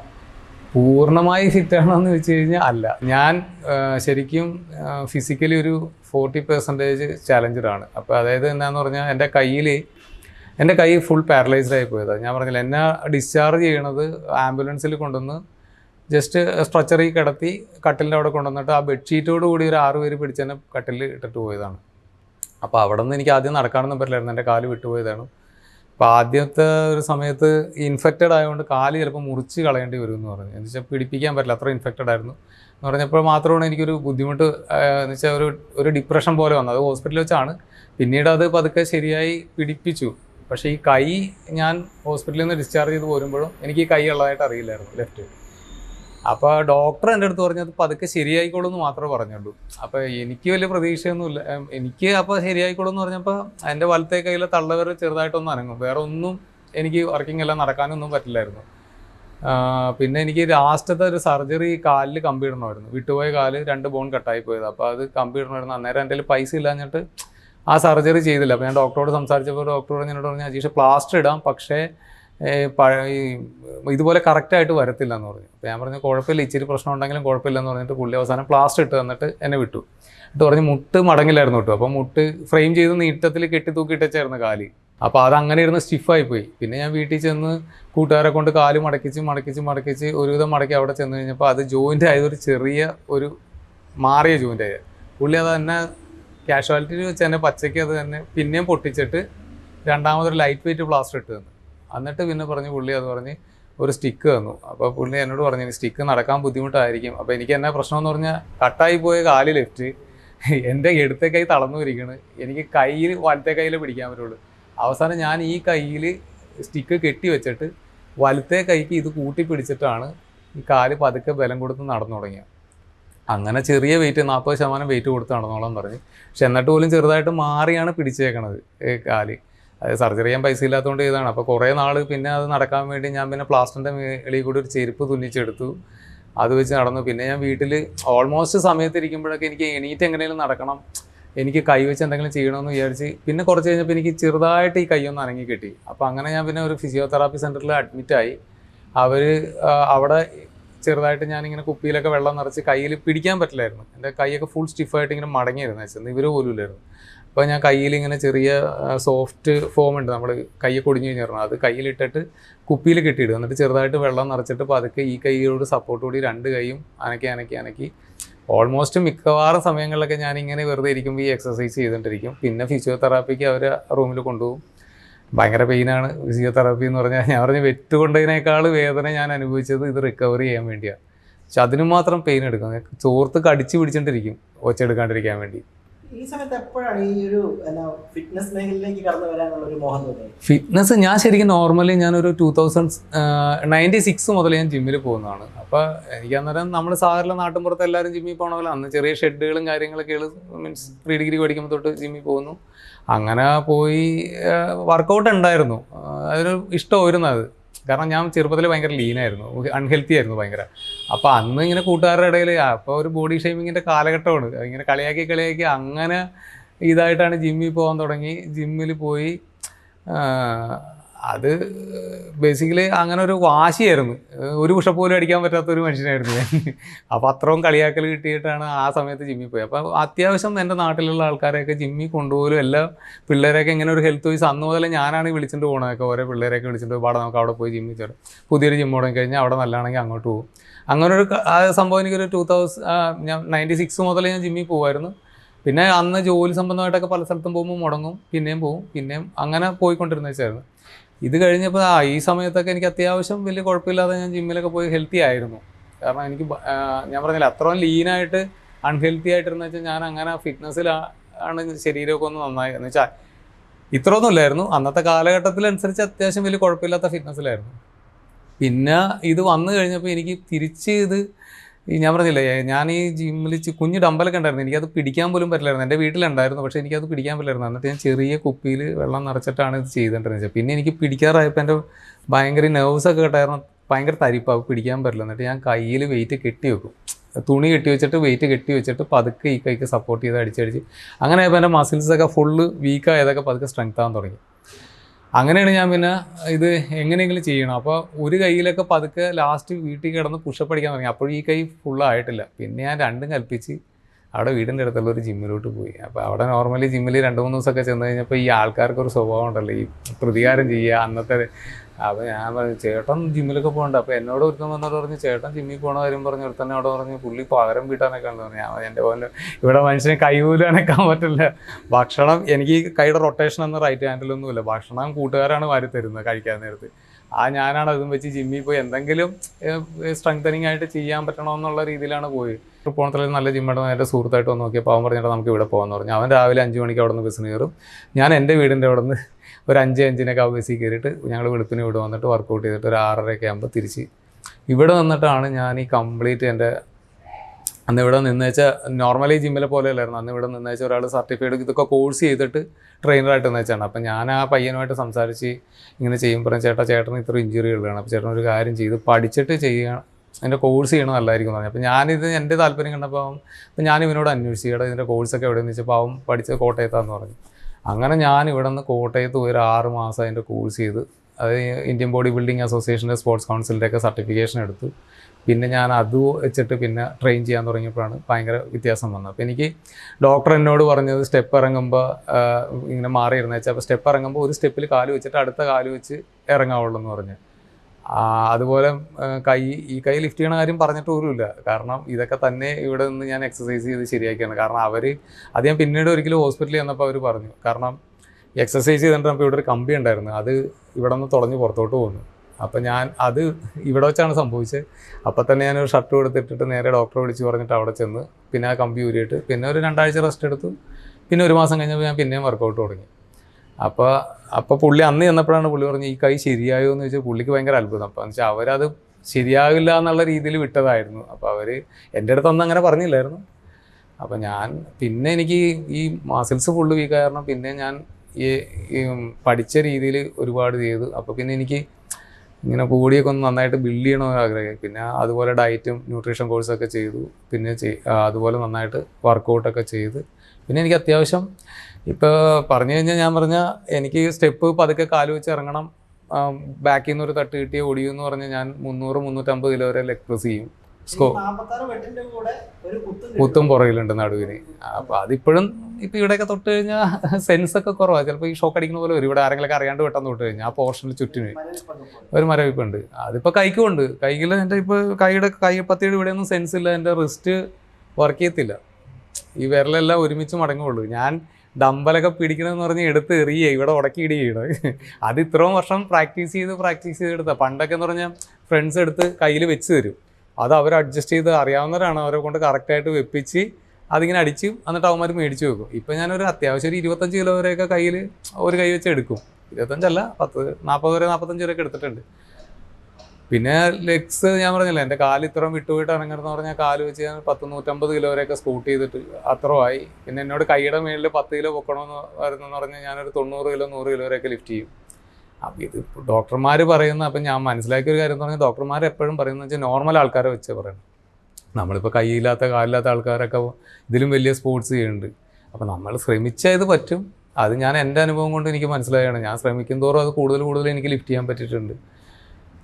പൂർണമായി ഫിറ്റ് ആണോ എന്ന് വെച്ച് കഴിഞ്ഞാൽ അല്ല. ഞാൻ ശരിക്കും ഫിസിക്കലി ഒരു ഫോർട്ടി പെർസെന്റേജ് ചാലഞ്ചഡ് ആണ്. അപ്പോൾ അതായത് എന്താണെന്ന് പറഞ്ഞാൽ എന്റെ കയ്യിൽ എന്റെ കൈ ഫുൾ പാരലൈസ്ഡ് ആയി പോയതാണ് ഞാൻ പറഞ്ഞില്ല എന്നെ ഡിസ്ചാർജ് ചെയ്യണത് ആംബുലൻസിൽ കൊണ്ടുവന്ന് ജസ്റ്റ് സ്ട്രച്ചറിൽ കിടത്തി കട്ടിലിന്റെ അവിടെ കൊണ്ടുവന്നിട്ട് ആ ബെഡ്ഷീറ്റോട് കൂടി ഒരു ആറ് പേര് പിടിച്ച് തന്നെ കട്ടിലിൽ ഇട്ടിട്ട് പോയതാണ്. അപ്പോൾ അവിടെ നിന്ന് എനിക്ക് ആദ്യം നടക്കാനൊന്നും പറ്റില്ലായിരുന്നു. എന്റെ കാൽ വിട്ടുപോയതാണ്. അപ്പോൾ ആദ്യത്തെ ഒരു സമയത്ത് ഇൻഫെക്റ്റഡ് ആയതുകൊണ്ട് കാൽ ചിലപ്പോൾ മുറിച്ച് കളയേണ്ടി വരും എന്ന് പറഞ്ഞു. എന്ന് വെച്ചാൽ പിടിപ്പിക്കാൻ പറ്റില്ല അത്ര ഇൻഫെക്റ്റഡ് ആയിരുന്നു. എന്ന് പറഞ്ഞപ്പോൾ മാത്രമാണ് എനിക്കൊരു ബുദ്ധിമുട്ട് എന്ന് വെച്ചാൽ ഒരു ഒരു ഡിപ്രഷൻ പോലെ വന്നത്. അത് ഹോസ്പിറ്റലിൽ വെച്ചാണ്. പിന്നീട് അത് പതുക്കെ ശരിയായി പിടിപ്പിച്ചു. പക്ഷേ ഈ കൈ ഞാൻ ഹോസ്പിറ്റലിൽ നിന്ന് ഡിസ്ചാർജ് ചെയ്ത് പോരുമ്പോഴും എനിക്ക് ഈ കൈ ഉള്ളതായിട്ട് അറിയില്ലായിരുന്നു ലെഫ്റ്റ് അപ്പോൾ ഡോക്ടർ എന്റെ അടുത്ത് പറഞ്ഞത് പതുക്കെ ശരിയായിക്കോളൂ എന്ന് മാത്രമേ പറഞ്ഞുള്ളൂ. അപ്പോൾ എനിക്ക് വലിയ പ്രതീക്ഷയൊന്നുമില്ല. എനിക്ക് അപ്പോൾ ശരിയായിക്കോളൂ എന്ന് പറഞ്ഞപ്പോൾ എന്റെ വലത്തെ കയ്യിലെ തള്ളവർ ചെറുതായിട്ടൊന്ന് അനങ്ങും. വേറെ ഒന്നും എനിക്ക് വർക്കിംഗ് എല്ലാം നടക്കാനൊന്നും പറ്റില്ലായിരുന്നു. പിന്നെ എനിക്ക് ലാസ്റ്റത്തെ ഒരു സർജറി കാലിൽ കമ്പി ഇടണമായിരുന്നു വിട്ടുപോയ കാൽ രണ്ട് ബോൺ കട്ടായി പോയത്. അപ്പോൾ അത് കമ്പി ഇടണമായിരുന്നു അന്നേരം എന്റെ കയ്യിൽ പൈസ ഇല്ലാഞ്ഞിട്ട് ആ സർജറി ചെയ്തില്ല. അപ്പോൾ ഞാൻ ഡോക്ടറോട് സംസാരിച്ചപ്പോൾ ഡോക്ടർ എന്നോട് പറഞ്ഞു അജീഷ് പ്ലാസ്റ്റർ ഇടാം. പക്ഷേ ഇതുപോലെ കറക്റ്റായിട്ട് വരത്തില്ല എന്ന് പറഞ്ഞു. അപ്പോൾ ഞാൻ പറഞ്ഞു കുഴപ്പമില്ല ഇച്ചിരി പ്രശ്നം ഉണ്ടെങ്കിലും കുഴപ്പമില്ല എന്ന് പറഞ്ഞിട്ട് പുള്ളി അവസാനം പ്ലാസ്റ്റർ ഇട്ട് തന്നിട്ട് എന്നെ വിട്ടു. എന്നിട്ട് പറഞ്ഞ് മുട്ട് മടങ്ങില്ലായിരുന്നു കേട്ടോ. അപ്പോൾ മുട്ട് ഫ്രെയിം ചെയ്ത് നീട്ടത്തിൽ കെട്ടി തൂക്കിയിട്ടായിരുന്നു കാൽ. അപ്പോൾ അത് അങ്ങനെ ഇരുന്ന് സ്റ്റിഫായി പോയി പിന്നെ ഞാൻ വീട്ടിൽ ചെന്ന് കൂട്ടുകാരെ കൊണ്ട് കാൽ മടക്കിച്ച് മടക്കിച്ച് മടക്കിച്ച് ഒരുവിധം മടക്കി അവിടെ ചെന്ന് കഴിഞ്ഞപ്പോൾ അത് ജോയിന്റ് ആയതൊരു ചെറിയ ഒരു മാറിയ ജോയിന്റ് ആയത് പുള്ളി അത് തന്നെ കാഷ്വാലിറ്റി വെച്ച് തന്നെ പച്ചയ്ക്ക് അത് തന്നെ പിന്നെയും പൊട്ടിച്ചിട്ട് രണ്ടാമതൊരു ലൈറ്റ് വെയിറ്റ് പ്ലാസ്റ്റർ ഇട്ട് തന്നു. എന്നിട്ട് പിന്നെ പറഞ്ഞു പുള്ളി അത് പറഞ്ഞ് ഒരു സ്റ്റിക്ക് തന്നു. അപ്പോൾ പുള്ളി എന്നോട് പറഞ്ഞു സ്റ്റിക്ക് നടക്കാൻ ബുദ്ധിമുട്ടായിരിക്കും. അപ്പോൾ എനിക്ക് എന്നാ പ്രശ്നം എന്ന് പറഞ്ഞാൽ കട്ടായി പോയ കാൽ ലെഫ്റ്റ് എന്റെ ഇടത്തെ കൈ തളർന്നു ഇരിക്കണ് എനിക്ക് കയ്യിൽ വലത്തെ കയ്യിൽ പിടിക്കാൻ പറ്റുള്ളൂ. അവസാനം ഞാൻ ഈ കയ്യിൽ സ്റ്റിക്ക് കെട്ടി വെച്ചിട്ട് വലത്തെ കൈക്ക് ഇത് കൂട്ടി പിടിച്ചിട്ടാണ് ഈ കാൽ പതുക്കെ ബലം കൊടുത്ത് നടന്നു തുടങ്ങിയത് അങ്ങനെ ചെറിയ വെയിറ്റ് നാൽപ്പത് ശതമാനം വെയിറ്റ് കൊടുത്ത് നടന്നോളാൻ പറഞ്ഞു. പക്ഷെ എന്നിട്ട് പോലും ചെറുതായിട്ട് മാറിയാണ് പിടിച്ചേക്കണത് കാൽ. അത് സർജറി ചെയ്യാൻ പൈസ ഇല്ലാത്തതുകൊണ്ട് ചെയ്തതാണ്. അപ്പോൾ കുറേ നാൾ പിന്നെ അത് നടക്കാൻ വേണ്ടി ഞാൻ പിന്നെ പ്ലാസ്റ്ററിന്റെ മേളിൽ കൂടി ഒരു ചെരുപ്പ് തുന്നിച്ചെടുത്തു. അത് വെച്ച് നടന്നു. പിന്നെ ഞാൻ വീട്ടിൽ ഓൾമോസ്റ്റ് സമയത്ത് ഇരിക്കുമ്പോഴൊക്കെ എനിക്ക് എണീറ്റ് എങ്ങനെയും നടക്കണം. എനിക്ക് കൈ വെച്ച് എന്തെങ്കിലും ചെയ്യണമെന്ന് വിചാരിച്ച് പിന്നെ കുറച്ച് കഴിഞ്ഞപ്പോൾ എനിക്ക് ചെറുതായിട്ട് ഈ കൈയൊന്ന് അനങ്ങി കിട്ടി. അപ്പോൾ അങ്ങനെ ഞാൻ പിന്നെ ഒരു ഫിസിയോതെറാപ്പി സെന്ററിൽ അഡ്മിറ്റായി അവർ അവിടെ ചെറുതായിട്ട് ഞാനിങ്ങനെ കുപ്പിയിലൊക്കെ വെള്ളം നിറച്ച് കയ്യിൽ പിടിക്കാൻ പറ്റില്ലായിരുന്നു. എന്റെ കൈയൊക്കെ ഫുൾ സ്റ്റിഫായിട്ട് ഇങ്ങനെ മടങ്ങിയിരുന്നു വെച്ചത്. ഇവർ പോലും ഇല്ലായിരുന്നു അപ്പോൾ ഞാൻ കയ്യിൽ ഇങ്ങനെ ചെറിയ സോഫ്റ്റ് ഫോം ഉണ്ട്. നമ്മൾ കൈ കൊടിഞ്ഞു കഴിഞ്ഞാൽ അത് കയ്യിലിട്ടിട്ട് കുപ്പിയിൽ കെട്ടിയിടും. എന്നിട്ട് ചെറുതായിട്ട് വെള്ളം നിറച്ചിട്ട് പതുക്കെ ഈ കൈയോട് സപ്പോർട്ട് കൂടി രണ്ട് കൈയും അനക്കി അനക്കി അനക്കി. ഓൾമോസ്റ്റ് മിക്കവാറും സമയങ്ങളിലൊക്കെ ഇങ്ങനെ വെറുതെ ഇരിക്കുമ്പോൾ ഈ എക്സസൈസ് ചെയ്തുകൊണ്ടിരിക്കും. പിന്നെ ഫിസിയോതെറാപ്പിക്ക് അവർ റൂമിൽ കൊണ്ടുപോകും. ഭയങ്കര പെയിനാണ് ഫിസിയോതെറാപ്പി എന്ന് പറഞ്ഞാൽ ഞാൻ പറഞ്ഞ വെറ്റുകൊണ്ടതിനേക്കാൾ വേദന ഞാൻ അനുഭവിച്ചത് ഇത് റിക്കവറി ചെയ്യാൻ വേണ്ടിയാണ് പക്ഷെ അതിനും മാത്രം പെയിൻ എടുക്കും. ചോർത്ത് കടിച്ച് പിടിച്ചിട്ടിരിക്കും ഒച്ചെടുക്കാണ്ടിരിക്കാൻ വേണ്ടി. ഈ ഒരു ഫിറ്റ്നസ് കടന്നു വരാനുള്ള ഒരു മോഹം ഫിറ്റ്നസ് ഞാൻ ശരിക്കും നോർമലി ഞാനൊരു ടൂ തൗസൻഡ് നയന്റി സിക്സ് മുതൽ ഞാൻ ജിമ്മിൽ പോകുന്നതാണ്. അപ്പോൾ എനിക്ക് അന്നേരം നമ്മൾ സാധാരണ നാട്ടിൻപുറത്ത് എല്ലാവരും ജിമ്മിൽ പോകണ പോലെ അന്ന് ചെറിയ ഷെഡുകളും കാര്യങ്ങളൊക്കെ മീൻസ് പ്രീ ഡിഗ്രി പഠിക്കുമ്പോൾ തൊട്ട് ജിമ്മിൽ പോകുന്നു. അങ്ങനെ പോയി വർക്കൗട്ട് ഉണ്ടായിരുന്നു. അതിന് ഇഷ്ടമായിരുന്നു അത്. കാരണം ഞാൻ ചെറുപ്പത്തിൽ ഭയങ്കര ലീനായിരുന്നു അൺഹെൽത്തി ആയിരുന്നു ഭയങ്കര. അപ്പോൾ അന്ന് ഇങ്ങനെ കൂട്ടുകാരുടെ ഇടയിൽ അപ്പോൾ ഒരു ബോഡി ഷേമിങ്ങിന്റെ കാലഘട്ടമാണ്. ഇങ്ങനെ കളിയാക്കി കളിയാക്കി അങ്ങനെ ഇതായിട്ടാണ് ജിമ്മിൽ പോകാൻ തുടങ്ങി. ജിമ്മിൽ പോയി അത് ബേസിക്കലി അങ്ങനെ ഒരു വാശിയായിരുന്നു. ഒരു പുഷപ്പ് പോലും അടിക്കാൻ പറ്റാത്ത ഒരു മനുഷ്യനായിരുന്നു ഞാൻ. അപ്പോൾ അത്രയും കളിയാക്കൽ കിട്ടിയിട്ടാണ് ആ സമയത്ത് ജിമ്മിൽ പോയത് അപ്പോൾ അത്യാവശ്യം എന്റെ നാട്ടിലുള്ള ആൾക്കാരെയൊക്കെ ജിമ്മിൽ കൊണ്ടുപോലും എല്ലാ പിള്ളേരെയൊക്കെ ഇങ്ങനെ ഒരു ഹെൽത്ത് വൈസ് അന്ന് മുതലേ ഞാനാണ് വിളിച്ചിട്ട് പോകണതൊക്കെ ഓരോ പിള്ളേരെയൊക്കെ വിളിച്ചിട്ട് പാടെ നമുക്ക് അവിടെ പോയി ജിമ്മിൽ ചേരും. പുതിയൊരു ജിം തുടങ്ങി കഴിഞ്ഞാൽ അവിടെ നല്ലതാണെങ്കിൽ അങ്ങോട്ട് പോകും അങ്ങനെ ഒരു ആ സംഭവം എനിക്കൊരു ടൂ തൗസൻഡ് ഞാൻ നയന്റി സിക്സ് മുതലേ ഞാൻ ജിമ്മിൽ പോകുമായിരുന്നു പിന്നെ അന്ന് ജോലി സംബന്ധമായിട്ടൊക്കെ പല സ്ഥലത്തും പോകുമ്പോൾ മുടങ്ങും പിന്നെയും പോകും പിന്നെയും അങ്ങനെ പോയിക്കൊണ്ടിരുന്ന വെച്ചായിരുന്നു. ഇത് കഴിഞ്ഞപ്പോൾ ആ ഈ സമയത്തൊക്കെ എനിക്ക് അത്യാവശ്യം വലിയ കുഴപ്പമില്ലാതെ ഞാൻ ജിമ്മിലൊക്കെ പോയി ഹെൽത്തി ആയിരുന്നു. കാരണം എനിക്ക് ഞാൻ പറഞ്ഞില്ല അത്രയും ലീനായിട്ട് അൺഹെൽത്തി ആയിട്ടിരുന്ന വെച്ചാൽ ഞാൻ അങ്ങനെ ഫിറ്റ്നസ്സിലാണ് ശരീരമൊക്കെ ഒന്ന് നന്നായി. എന്ന് വെച്ചാൽ ഇത്രയൊന്നും ഇല്ലായിരുന്നു. അന്നത്തെ കാലഘട്ടത്തിലനുസരിച്ച് അത്യാവശ്യം വലിയ കുഴപ്പമില്ലാത്ത ഫിറ്റ്നസ്സിലായിരുന്നു പിന്നെ ഇത് വന്നു കഴിഞ്ഞപ്പോൾ എനിക്ക് തിരിച്ച് ഇത് ഈ ഞാൻ പറഞ്ഞില്ലേ ഞാൻ ഈ ജിമ്മിൽ കുഞ്ഞു ഡമ്പലൊക്കെ ഉണ്ടായിരുന്നു. എനിക്കത് പിടിക്കാൻ പോലും പറ്റില്ലായിരുന്നു. എന്റെ വീട്ടിലുണ്ടായിരുന്നു പക്ഷേ എനിക്കത് പിടിക്കാൻ പറ്റില്ലായിരുന്നു. എന്നിട്ട് ഞാൻ ചെറിയ കുപ്പിയിൽ വെള്ളം നിറച്ചിട്ടാണ് ഇത് ചെയ്തിട്ടുണ്ടെന്ന് പിന്നെ എനിക്ക് പിടിക്കാറായപ്പോൾ എന്റെ ഭയങ്കര നെർവ്സൊക്കെ കേട്ടായിരുന്നു. ഭയങ്കര തരിപ്പാവ് പിടിക്കാൻ പറ്റില്ല. എന്നിട്ട് ഞാൻ കയ്യിൽ വെയിറ്റ് കെട്ടി വെക്കും. തുണി കെട്ടി വെച്ചിട്ട് വെയിറ്റ് കെട്ടി വെച്ചിട്ട് പതുക്കെ ഈ കൈക്ക് സപ്പോർട്ട് ചെയ്ത് അടിച്ചടിച്ച്. അങ്ങനെ ആയപ്പോൾ എന്റെ മസിൽസൊക്കെ ഫുള്ള് വീക്കായതൊക്കെ പതുക്കെ സ്ട്രെങ്ത് ആവാൻ തുടങ്ങി. അങ്ങനെയാണ് ഞാൻ പിന്നെ ഇത് എങ്ങനെയെങ്കിലും ചെയ്യണം. അപ്പോൾ ഒരു കൈയിലൊക്കെ പതുക്കെ ലാസ്റ്റ് വീട്ടിൽ കിടന്ന് പുഷപ്പ് അടിക്കാൻ തുടങ്ങി. അപ്പോഴും ഈ കൈ ഫുള്ളായിട്ടില്ല പിന്നെ ഞാൻ രണ്ടും കൽപ്പിച്ച് അവിടെ വീടിന്റെ അടുത്തുള്ള ഒരു ജിമ്മിലോട്ട് പോയി. അപ്പോൾ അവിടെ നോർമലി ജിമ്മിൽ രണ്ട് മൂന്ന് ദിവസമൊക്കെ ചെന്ന് കഴിഞ്ഞപ്പോൾ ഈ ആൾക്കാർക്ക് ഒരു സ്വഭാവം ഉണ്ടല്ലോ. ഈ പ്രതികാരം ചെയ്യുക അന്നത്തെ അപ്പോൾ ഞാൻ പറഞ്ഞു ചേട്ടൻ ജിമ്മിലൊക്കെ പോകണ്ട അപ്പോൾ എന്നോട് ഒരുത്തം വന്നോട് പറഞ്ഞു ചേട്ടൻ ജിമ്മിൽ പോകണ കാര്യം പറഞ്ഞു. ഒരുത്തന്നെ അവിടെ പറഞ്ഞു പുള്ളി പകരം വീട്ടാനൊക്കെ പറഞ്ഞു. ഞാൻ എന്റെ പോലെ ഇവിടെ മനുഷ്യനെ കൈ പോലും അനക്കാൻ പറ്റില്ല. ഭക്ഷണം എനിക്ക് കൈയുടെ റൊട്ടേഷൻ എന്ന റൈറ്റ് ഹാൻഡിലൊന്നുമില്ല ഭക്ഷണം കൂട്ടുകാരാണ് വാരി തരുന്നത് കഴിക്കാൻ നേരത്ത്. ആ ഞാനാണ് അതും വെച്ച് ജിമ്മിൽ പോയി എന്തെങ്കിലും സ്ട്രെങ്തനിങ് ആയിട്ട് ചെയ്യാൻ പറ്റണമെന്നുള്ള രീതിയിലാണ് പോയി. പോണത്തിൽ നല്ല ജിമ്മാണ് എന്റെ സുഹൃത്തായിട്ട് വന്ന് നോക്കിയപ്പോൾ അവൻ പറഞ്ഞിട്ട് നമുക്ക് ഇവിടെ പോകാമെന്ന് പറഞ്ഞു. അവൻ രാവിലെ അഞ്ച് മണിക്ക് അവിടെ നിന്ന് ബസ്സിന് കയറും. ഞാൻ എന്റെ വീടിന്റെ അവിടെ നിന്ന് ഒരു അഞ്ച് അഞ്ചിനൊക്കെ ബസ്സിൽ കയറിയിട്ട് ഞങ്ങൾ വെളുപ്പിന് ഇവിടെ വന്നിട്ട് വർക്കൗട്ട് ചെയ്തിട്ട് ഒരു ആറരയൊക്കെ ആകുമ്പോൾ തിരിച്ച് ഇവിടെ നിന്നിട്ടാണ് ഞാൻ ഈ കംപ്ലീറ്റ് എന്റെ അന്ന് ഇവിടെ നിന്ന് വെച്ചാൽ നോർമലി ജിമ്മിലെ പോലെ അല്ലായിരുന്നു. അന്ന് ഇവിടെ നിന്ന് വെച്ചാൽ ഒരാൾ സർട്ടിഫൈഡ് ഇതൊക്കെ കോഴ്സ് ചെയ്തിട്ട് ട്രെയിനറായിട്ട് നിന്ന് വെച്ചാണ്. അപ്പം ഞാൻ ആ പയ്യനുമായിട്ട് സംസാരിച്ച് ഇങ്ങനെ ചെയ്യുമ്പോൾ ചേട്ടാ ചേട്ടന് ഇത്ര ഇഞ്ചുറി ഉള്ളതാണ്. അപ്പോൾ ചേട്ടൻ ഒരു കാര്യം ചെയ്ത് പഠിച്ചിട്ട് ചെയ്യുക അതിന്റെ കോഴ്സ് ചെയ്യണം നല്ലതായിരിക്കും എന്ന് പറഞ്ഞു. അപ്പോൾ ഞാനിത് എന്റെ താല്പര്യം കണ്ടപ്പോൾ അപ്പം ഞാൻ ഇവനോട് അന്വേഷിച്ചു ചേട്ടാ ഇതിന്റെ കോഴ്സൊക്കെ എവിടെയെന്ന് വെച്ചപ്പോൾ അവൻ പഠിച്ചത് കോട്ടയത്താന്ന് പറഞ്ഞു. അങ്ങനെ ഞാൻ ഇവിടെ നിന്ന് കോട്ടയത്ത് ഒരു ആറ് മാസം അതിന്റെ കോഴ്സ് ചെയ്ത് അത് ഇന്ത്യൻ ബോഡി ബിൽഡിംഗ് അസോസിയേഷന്റെ സ്പോർട്സ് കൗൺസിലിന്റെ ഒക്കെ സർട്ടിഫിക്കേഷൻ എടുത്തു. പിന്നെ ഞാൻ അത് വെച്ചിട്ട് പിന്നെ ട്രെയിൻ ചെയ്യാൻ തുടങ്ങിയപ്പോഴാണ് ഭയങ്കര വ്യത്യാസം വന്നത്. അപ്പോൾ എനിക്ക് ഡോക്ടർ എന്നോട് പറഞ്ഞത് സ്റ്റെപ്പ് ഇറങ്ങുമ്പോൾ ഇങ്ങനെ മാറിയിരുന്ന വെച്ചാൽ അപ്പോൾ സ്റ്റെപ്പ് ഇറങ്ങുമ്പോൾ ഒരു സ്റ്റെപ്പിൽ കാൽ വെച്ചിട്ട് അടുത്ത കാൽ വെച്ച് ഇറങ്ങാവുള്ളൂ എന്ന് പറഞ്ഞു. അതുപോലെ കൈ ഈ കൈ ലിഫ്റ്റ് ചെയ്യണ കാര്യം പറഞ്ഞിട്ട് പോലുമില്ല. കാരണം ഇതൊക്കെ തന്നെ ഇവിടെ നിന്ന് ഞാൻ എക്സസൈസ് ചെയ്ത് ശരിയാക്കിയാണ്. കാരണം അവർ അത് ഞാൻ പിന്നീട് ഒരിക്കലും ഹോസ്പിറ്റലിൽ ചെന്നപ്പോൾ അവർ പറഞ്ഞു. കാരണം എക്സസൈസ് ചെയ്തിട്ട് നമുക്ക് ഇവിടെ ഒരു കമ്പി ഉണ്ടായിരുന്നു. അത് ഇവിടെ നിന്ന് തുളഞ്ഞ് പുറത്തോട്ട് പോകുന്നു അപ്പം ഞാൻ അത് ഇവിടെ വെച്ചാണ് സംഭവിച്ചത്. അപ്പം തന്നെ ഞാനൊരു ഷർട്ട് കൊടുത്തിട്ടിട്ട് നേരെ ഡോക്ടറെ വിളിച്ച് പറഞ്ഞിട്ട് അവിടെ ചെന്ന് പിന്നെ ആ കമ്പി ഊരിയിട്ട് പിന്നെ ഒരു രണ്ടാഴ്ച റെസ്റ്റ് എടുത്തു. പിന്നെ ഒരു മാസം കഴിഞ്ഞപ്പോൾ ഞാൻ പിന്നെയും വർക്കൗട്ട് തുടങ്ങി. അപ്പോൾ അപ്പോൾ പുള്ളി അന്ന് ചെന്നപ്പോഴാണ് പുള്ളി പറഞ്ഞത് ഈ കൈ ശരിയായോ? എന്ന് ചോദിച്ചാൽ പുള്ളിക്ക് ഭയങ്കര അത്ഭുതം. അപ്പോൾ എന്ന് വെച്ചാൽ അവരത് ശരിയാകില്ല എന്നുള്ള രീതിയിൽ വിട്ടതായിരുന്നു. അപ്പോൾ അവർ എന്റെ അടുത്ത് അന്ന് അങ്ങനെ പറഞ്ഞില്ലായിരുന്നു. അപ്പോൾ ഞാൻ പിന്നെ എനിക്ക് ഈ മസിൽസ് ഫുള്ള് വീക്ക് കാരണം പിന്നെ ഞാൻ ഈ പഠിച്ച രീതിയിൽ ഒരുപാട് ചെയ്തു. അപ്പോൾ പിന്നെ എനിക്ക് ഇങ്ങനെ ബോഡിയൊക്കെ ഒന്ന് നന്നായിട്ട് ബിൽഡ് ചെയ്യണമെന്ന് ആഗ്രഹമായി. പിന്നെ അതുപോലെ ഡയറ്റും ന്യൂട്രീഷൻ കോഴ്സൊക്കെ ചെയ്തു. പിന്നെ അതുപോലെ നന്നായിട്ട് വർക്കൗട്ടൊക്കെ ചെയ്ത്. പിന്നെ എനിക്ക് അത്യാവശ്യം ഇപ്പോൾ പറഞ്ഞു കഴിഞ്ഞാൽ ഞാൻ പറഞ്ഞാൽ എനിക്ക് സ്റ്റെപ്പ് പതുക്കെ കാലു വെച്ച് ഇറങ്ങണം ബാക്കിൽ നിന്ന് ഒരു തട്ട് കിട്ടിയ ഓടിയു എന്ന് പറഞ്ഞാൽ ഞാൻ മുന്നൂറ് മുന്നൂറ്റമ്പത് കിലോ വരെ ലെഗ് പ്രസ് ചെയ്യും. സ്കോ കുത്തും പുറകിലുണ്ട് നടുവിന്. അപ്പോൾ അതിപ്പോഴും ഇപ്പോൾ ഇവിടെയൊക്കെ തൊട്ട് കഴിഞ്ഞാൽ സെൻസ് ഒക്കെ കുറവാണ് ചിലപ്പോൾ ഈ ഷോക്ക് അടിക്കുന്ന പോലെ വരും. ഇവിടെ ആരെങ്കിലൊക്കെ അറിയാണ്ട് പെട്ടെന്ന് തൊട്ട് കഴിഞ്ഞാൽ ആ പോർഷനിൽ ചുറ്റിന് ഒരു മരവിപ്പുണ്ട്. അതിപ്പോൾ കൈക്കും ഉണ്ട് കൈയിൽ എന്റെ ഇപ്പോൾ കൈയുടെ കൈപ്പത്തിയുടെ ഇവിടെയൊന്നും സെൻസ് ഇല്ല. എന്റെ റിസ്റ്റ് വർക്ക് ചെയ്യത്തില്ല. ഈ വിരലെല്ലാം ഒരുമിച്ച് മടങ്ങുള്ളൂ. ഞാൻ ഡമ്പലൊക്കെ പിടിക്കണമെന്ന് പറഞ്ഞ് എടുത്ത് എറിയേ ഇവിടെ ഉടക്കി ഇടിയാണ്. അത് ഇത്രയും വർഷം പ്രാക്ടീസ് ചെയ്ത് പ്രാക്ടീസ് ചെയ്ത് എടുത്ത പണ്ടൊക്കെ എന്ന് പറഞ്ഞാൽ ഫ്രണ്ട്സ് എടുത്ത് കയ്യിൽ വെച്ച് തരും. അത് അവർ അഡ്ജസ്റ്റ് ചെയ്ത് അറിയാവുന്നവരാണ് അവരെ കൊണ്ട് കറക്റ്റായിട്ട് വെപ്പിച്ച് അതിങ്ങനെ അടിച്ച് എന്നിട്ട് അവന്മാർ മേടിച്ച് വെക്കും. ഇപ്പം ഞാനൊരു അത്യാവശ്യം ഒരു ഇരുപത്തഞ്ച് കിലോ വരെയൊക്കെ കയ്യിൽ ഒരു കൈ വെച്ച് എടുക്കും. ഇരുപത്തഞ്ചല്ല പത്ത് നാൽപ്പത് വരെ നാൽപ്പത്തഞ്ച് വരെയൊക്കെ എടുത്തിട്ടുണ്ട്. പിന്നെ ലെഗ്സ് ഞാൻ പറഞ്ഞില്ല എന്റെ കാൽ ഇത്രയും വിട്ടുപോയിട്ട് ഇറങ്ങണമെന്ന് പറഞ്ഞാൽ കാൽ വെച്ച് ഞാൻ പത്ത് നൂറ്റമ്പത് കിലോ വരെയൊക്കെ സ്കൂട്ട് ചെയ്തിട്ട് അത്രമായി പിന്നെ എന്നോട് കൈയുടെ മേളിൽ പത്ത് കിലോ പൊക്കണമെന്ന് വരുന്നെന്ന് പറഞ്ഞാൽ ഞാനൊരു തൊണ്ണൂറ് കിലോ നൂറ് കിലോ വരെയൊക്കെ ലിഫ്റ്റ് ചെയ്യും. അപ്പം ഇത് ഡോക്ടർമാർ പറയുന്ന അപ്പം ഞാൻ മനസ്സിലാക്കിയ ഒരു കാര്യം എന്ന് പറഞ്ഞാൽ ഡോക്ടർമാർ എപ്പോഴും പറയുന്നത് വെച്ചാൽ നോർമൽ ആൾക്കാരെ വെച്ച് പറയണം. നമ്മളിപ്പോൾ കൈയില്ലാത്ത കാലില്ലാത്ത ആൾക്കാരൊക്കെ ഇതിലും വലിയ സ്പോർട്സ് ചെയ്യുന്നുണ്ട്. അപ്പം നമ്മൾ ശ്രമിച്ചാൽ ഇത് പറ്റും. അത് ഞാൻ എന്റെ അനുഭവം കൊണ്ട് എനിക്ക് മനസ്സിലായാണ്. ഞാൻ ശ്രമിക്കും തോറും അത് കൂടുതൽ കൂടുതൽ എനിക്ക് ലിഫ്റ്റ് ചെയ്യാൻ പറ്റിയിട്ടുണ്ട്.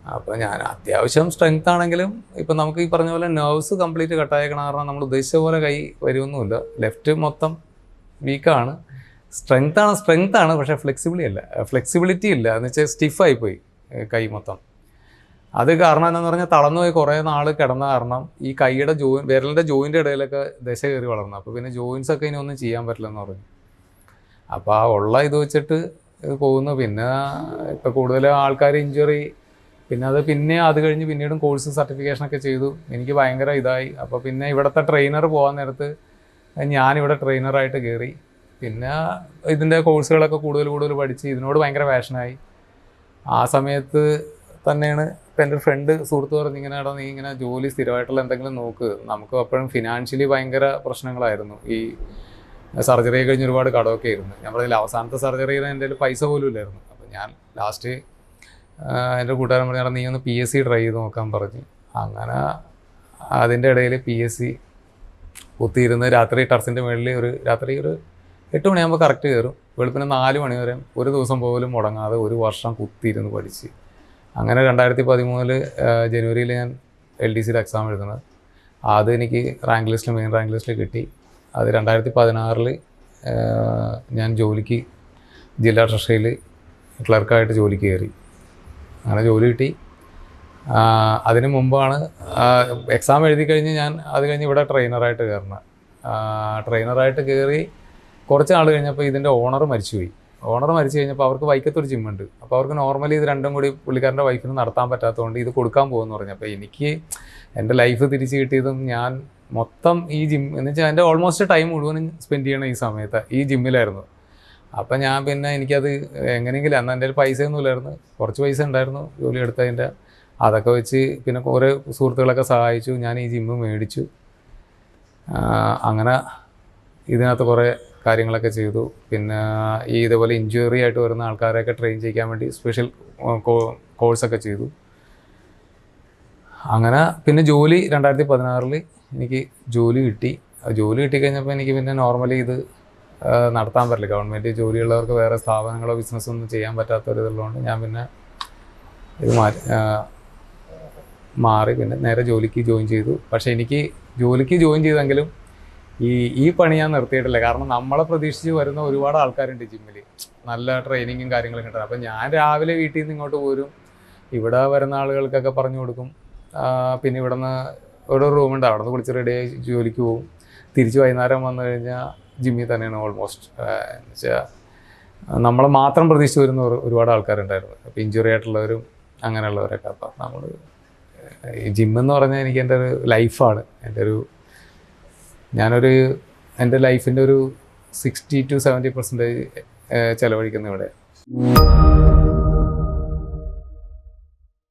അപ്പോൾ ഞാൻ അത്യാവശ്യം സ്ട്രെങ്ത് ആണെങ്കിലും ഇപ്പം നമുക്ക് ഈ പറഞ്ഞ പോലെ നെർവ്സ് കംപ്ലീറ്റ് കട്ടായേക്കണ കാരണം നമ്മൾ ഉദ്ദേശിച്ച പോലെ കൈ വരുമൊന്നുമില്ല ലെഫ്റ്റ് മൊത്തം വീക്കാണ് സ്ട്രെങ്ത് ആണ് സ്ട്രെങ്ത് ആണ് പക്ഷേ ഫ്ലെക്സിബിളി അല്ല. ഫ്ലെക്സിബിലിറ്റി ഇല്ല. എന്ന് വെച്ചാൽ സ്റ്റിഫായി പോയി കൈ മൊത്തം. അത് കാരണം എന്താണെന്ന് പറഞ്ഞാൽ തളർന്നു പോയി കുറേ നാൾ കിടന്ന കാരണം ഈ കൈയുടെ ജോയിൻ വിരലിന്റെ ജോയിന്റെ ഇടയിലൊക്കെ ദശ കയറി വളർന്നു. അപ്പോൾ പിന്നെ ജോയിൻസ് ഒക്കെ ഇനി ഒന്നും ചെയ്യാൻ പറ്റില്ലെന്ന് പറഞ്ഞു. അപ്പോൾ ആ ഉള്ള ഇത് വെച്ചിട്ട് പോകുന്നു. പിന്നെ ഇപ്പോൾ കൂടുതൽ ആൾക്കാർ ഇഞ്ചുറി പിന്നെ അത് പിന്നെ അത് കഴിഞ്ഞ് പിന്നീടും കോഴ്സ് സർട്ടിഫിക്കേഷൻ ഒക്കെ ചെയ്തു. എനിക്ക് ഭയങ്കര ഇതായി. അപ്പോൾ പിന്നെ ഇവിടുത്തെ ട്രെയിനർ പോകാൻ നേരത്ത് ഞാനിവിടെ ട്രെയിനറായിട്ട് കയറി പിന്നെ ഇതിന്റെ കോഴ്സുകളൊക്കെ കൂടുതൽ കൂടുതൽ പഠിച്ച് ഇതിനോട് ഭയങ്കര പാഷനായി ആ സമയത്ത് തന്നെയാണ് ഇപ്പം എന്റെ ഫ്രണ്ട് സുഹൃത്ത് പറഞ്ഞ് ഇങ്ങനെ ഇടാ നീ ഇങ്ങനെ ജോലി സ്ഥിരമായിട്ടുള്ള എന്തെങ്കിലും നോക്ക്. നമുക്ക് അപ്പോഴും ഫിനാൻഷ്യലി ഭയങ്കര പ്രശ്നങ്ങളായിരുന്നു. ഈ സർജറി കഴിഞ്ഞ് ഒരുപാട് കടമൊക്കെ ആയിരുന്നു. ഞാൻ പറഞ്ഞില്ല അവസാനത്തെ സർജറി എന്റെ പൈസ പോലും ഇല്ലായിരുന്നു. അപ്പോൾ ഞാൻ ലാസ്റ്റ് എന്റെ കൂട്ടുകാരൻ പറഞ്ഞു "എടാ, നീ ഒന്ന് പി എസ് സി ട്രൈ ചെയ്ത് നോക്കാൻ പറഞ്ഞു. അങ്ങനെ അതിന്റെ ഇടയിൽ പി എസ് സി കുത്തിയിരുന്ന് രാത്രി ടർസിന്റെ മുകളിൽ ഒരു രാത്രി ഒരു എട്ട് മണിയാകുമ്പോൾ കറക്റ്റ് കയറും. വെളുപ്പിന് നാല് മണി വരെ ഒരു ദിവസം പോലും മുടങ്ങാതെ ഒരു വർഷം കുത്തിയിരുന്ന് പഠിച്ച്. അങ്ങനെ രണ്ടായിരത്തി പതിമൂന്നിൽ ജനുവരിയിൽ ഞാൻ എൽ ഡി സിയിൽ എക്സാം എഴുതുന്നത്. അത് എനിക്ക് റാങ്ക് ലിസ്റ്റിൽ മെയിൻ റാങ്ക് ലിസ്റ്റിൽ കിട്ടി. അത് രണ്ടായിരത്തി പതിനാറിൽ ഞാൻ ജോലിക്ക് ജില്ലാ ട്രഷറിയിൽ ക്ലർക്കായിട്ട് ജോലിക്ക് കയറി. അങ്ങനെ ജോലി കിട്ടി. അതിനു മുമ്പാണ് എക്സാം എഴുതി കഴിഞ്ഞ് ഞാൻ അത് കഴിഞ്ഞ് ഇവിടെ ട്രെയിനറായിട്ട് കയറുന്നത് ട്രെയിനറായിട്ട് കയറി കുറച്ച് നാൾ കഴിഞ്ഞപ്പോൾ ഇതിന്റെ ഓണർ മരിച്ചുപോയി. ഓണർ മരിച്ചു കഴിഞ്ഞപ്പോൾ അവർക്ക് വൈക്കത്തൊരു ജിമ്മുണ്ട് അപ്പോൾ അവർക്ക് നോർമലി ഇത് രണ്ടും കൂടി പുള്ളിക്കാരന്റെ വൈഫിന് നടത്താൻ പറ്റാത്തതുകൊണ്ട് ഇത് കൊടുക്കാൻ പോകുമെന്ന് പറഞ്ഞു. അപ്പോൾ എനിക്ക് എന്റെ ലൈഫ് തിരിച്ച് കിട്ടിയതും ഞാൻ മൊത്തം ഈ ജിം എന്ന് വെച്ചാൽ എന്റെ ഓൾമോസ്റ്റ് ടൈം മുഴുവനും സ്പെൻഡ് ചെയ്യണം ഈ സമയത്ത് ഈ ജിമ്മിലായിരുന്നു അപ്പം ഞാൻ പിന്നെ എനിക്കത് എങ്ങനെയെങ്കിലും അന്ന് എന്റെ പൈസ പൈസയൊന്നും ഇല്ലായിരുന്നു കുറച്ച് പൈസ ഉണ്ടായിരുന്നു ജോലി എടുത്തതിന്റെ അതൊക്കെ വെച്ച് പിന്നെ കുറേ സുഹൃത്തുക്കളൊക്കെ സഹായിച്ചു. ഞാൻ ഈ ജിമ്മ് മേടിച്ചു. അങ്ങനെ ഇതിനകത്ത് കുറേ കാര്യങ്ങളൊക്കെ ചെയ്തു. പിന്നെ ഈ ഇതേപോലെ ഇഞ്ചുറി ആയിട്ട് വരുന്ന ആൾക്കാരെയൊക്കെ ട്രെയിൻ ചെയ്യിക്കാൻ വേണ്ടി സ്പെഷ്യൽ കോഴ്സൊക്കെ ചെയ്തു. അങ്ങനെ പിന്നെ ജോലി രണ്ടായിരത്തി പതിനാറിൽ എനിക്ക് ജോലി കിട്ടി. ജോലി കിട്ടിക്കഴിഞ്ഞപ്പോൾ എനിക്ക് പിന്നെ നോർമലി ഇത് നടത്താൻ പറ്റില്ല. ഗവൺമെന്റ് ജോലിയുള്ളവർക്ക് വേറെ സ്ഥാപനങ്ങളോ ബിസിനസ്സോ ഒന്നും ചെയ്യാൻ പറ്റാത്തൊരിതുള്ളതുകൊണ്ട് ഞാൻ പിന്നെ ഇത് മാറി മാറി പിന്നെ നേരെ ജോലിക്ക് ജോയിൻ ചെയ്തു. പക്ഷേ എനിക്ക് ജോലിക്ക് ജോയിൻ ചെയ്തെങ്കിലും ഈ ഈ പണി ഞാൻ നിർത്തിയിട്ടില്ല. കാരണം നമ്മളെ പ്രതീക്ഷിച്ച് വരുന്ന ഒരുപാട് ആൾക്കാരുണ്ട് ജിമ്മിൽ നല്ല ട്രെയിനിങ്ങും കാര്യങ്ങളും ഉണ്ട് അപ്പം ഞാൻ രാവിലെ വീട്ടിൽ നിന്ന് ഇങ്ങോട്ട് പോരും. ഇവിടെ വരുന്ന ആളുകൾക്കൊക്കെ പറഞ്ഞു കൊടുക്കും. പിന്നെ ഇവിടെ നിന്ന് ഇവിടെ ഒരു റൂമുണ്ട്. അവിടെ നിന്ന് കുളിച്ച് റെഡിയായി ജോലിക്ക് പോകും തിരിച്ച് വൈകുന്നേരം വന്നു കഴിഞ്ഞാൽ ജിമ്മിൽ തന്നെയാണ് ഓൾമോസ്റ്റ് എന്ന് വെച്ചാൽ നമ്മളെ മാത്രം പ്രതീക്ഷിച്ച് വരുന്ന ഒരു- ഒരുപാട് ആൾക്കാരുണ്ടായിരുന്നു. അപ്പോൾ ഇഞ്ചുറി ആയിട്ടുള്ളവരും അങ്ങനെയുള്ളവരൊക്കെ. അപ്പം നമ്മൾ ഈ ജിം എന്ന് പറഞ്ഞാൽ എനിക്ക് എന്റെ ഒരു ലൈഫാണ് എന്റെ ഒരു ഞാനൊരു എന്റെ ലൈഫിന്റെ ഒരു സിക്സ്റ്റി ടു സെവന്റി പെർസെന്റേജ് ചിലവഴിക്കുന്ന ഇവിടെ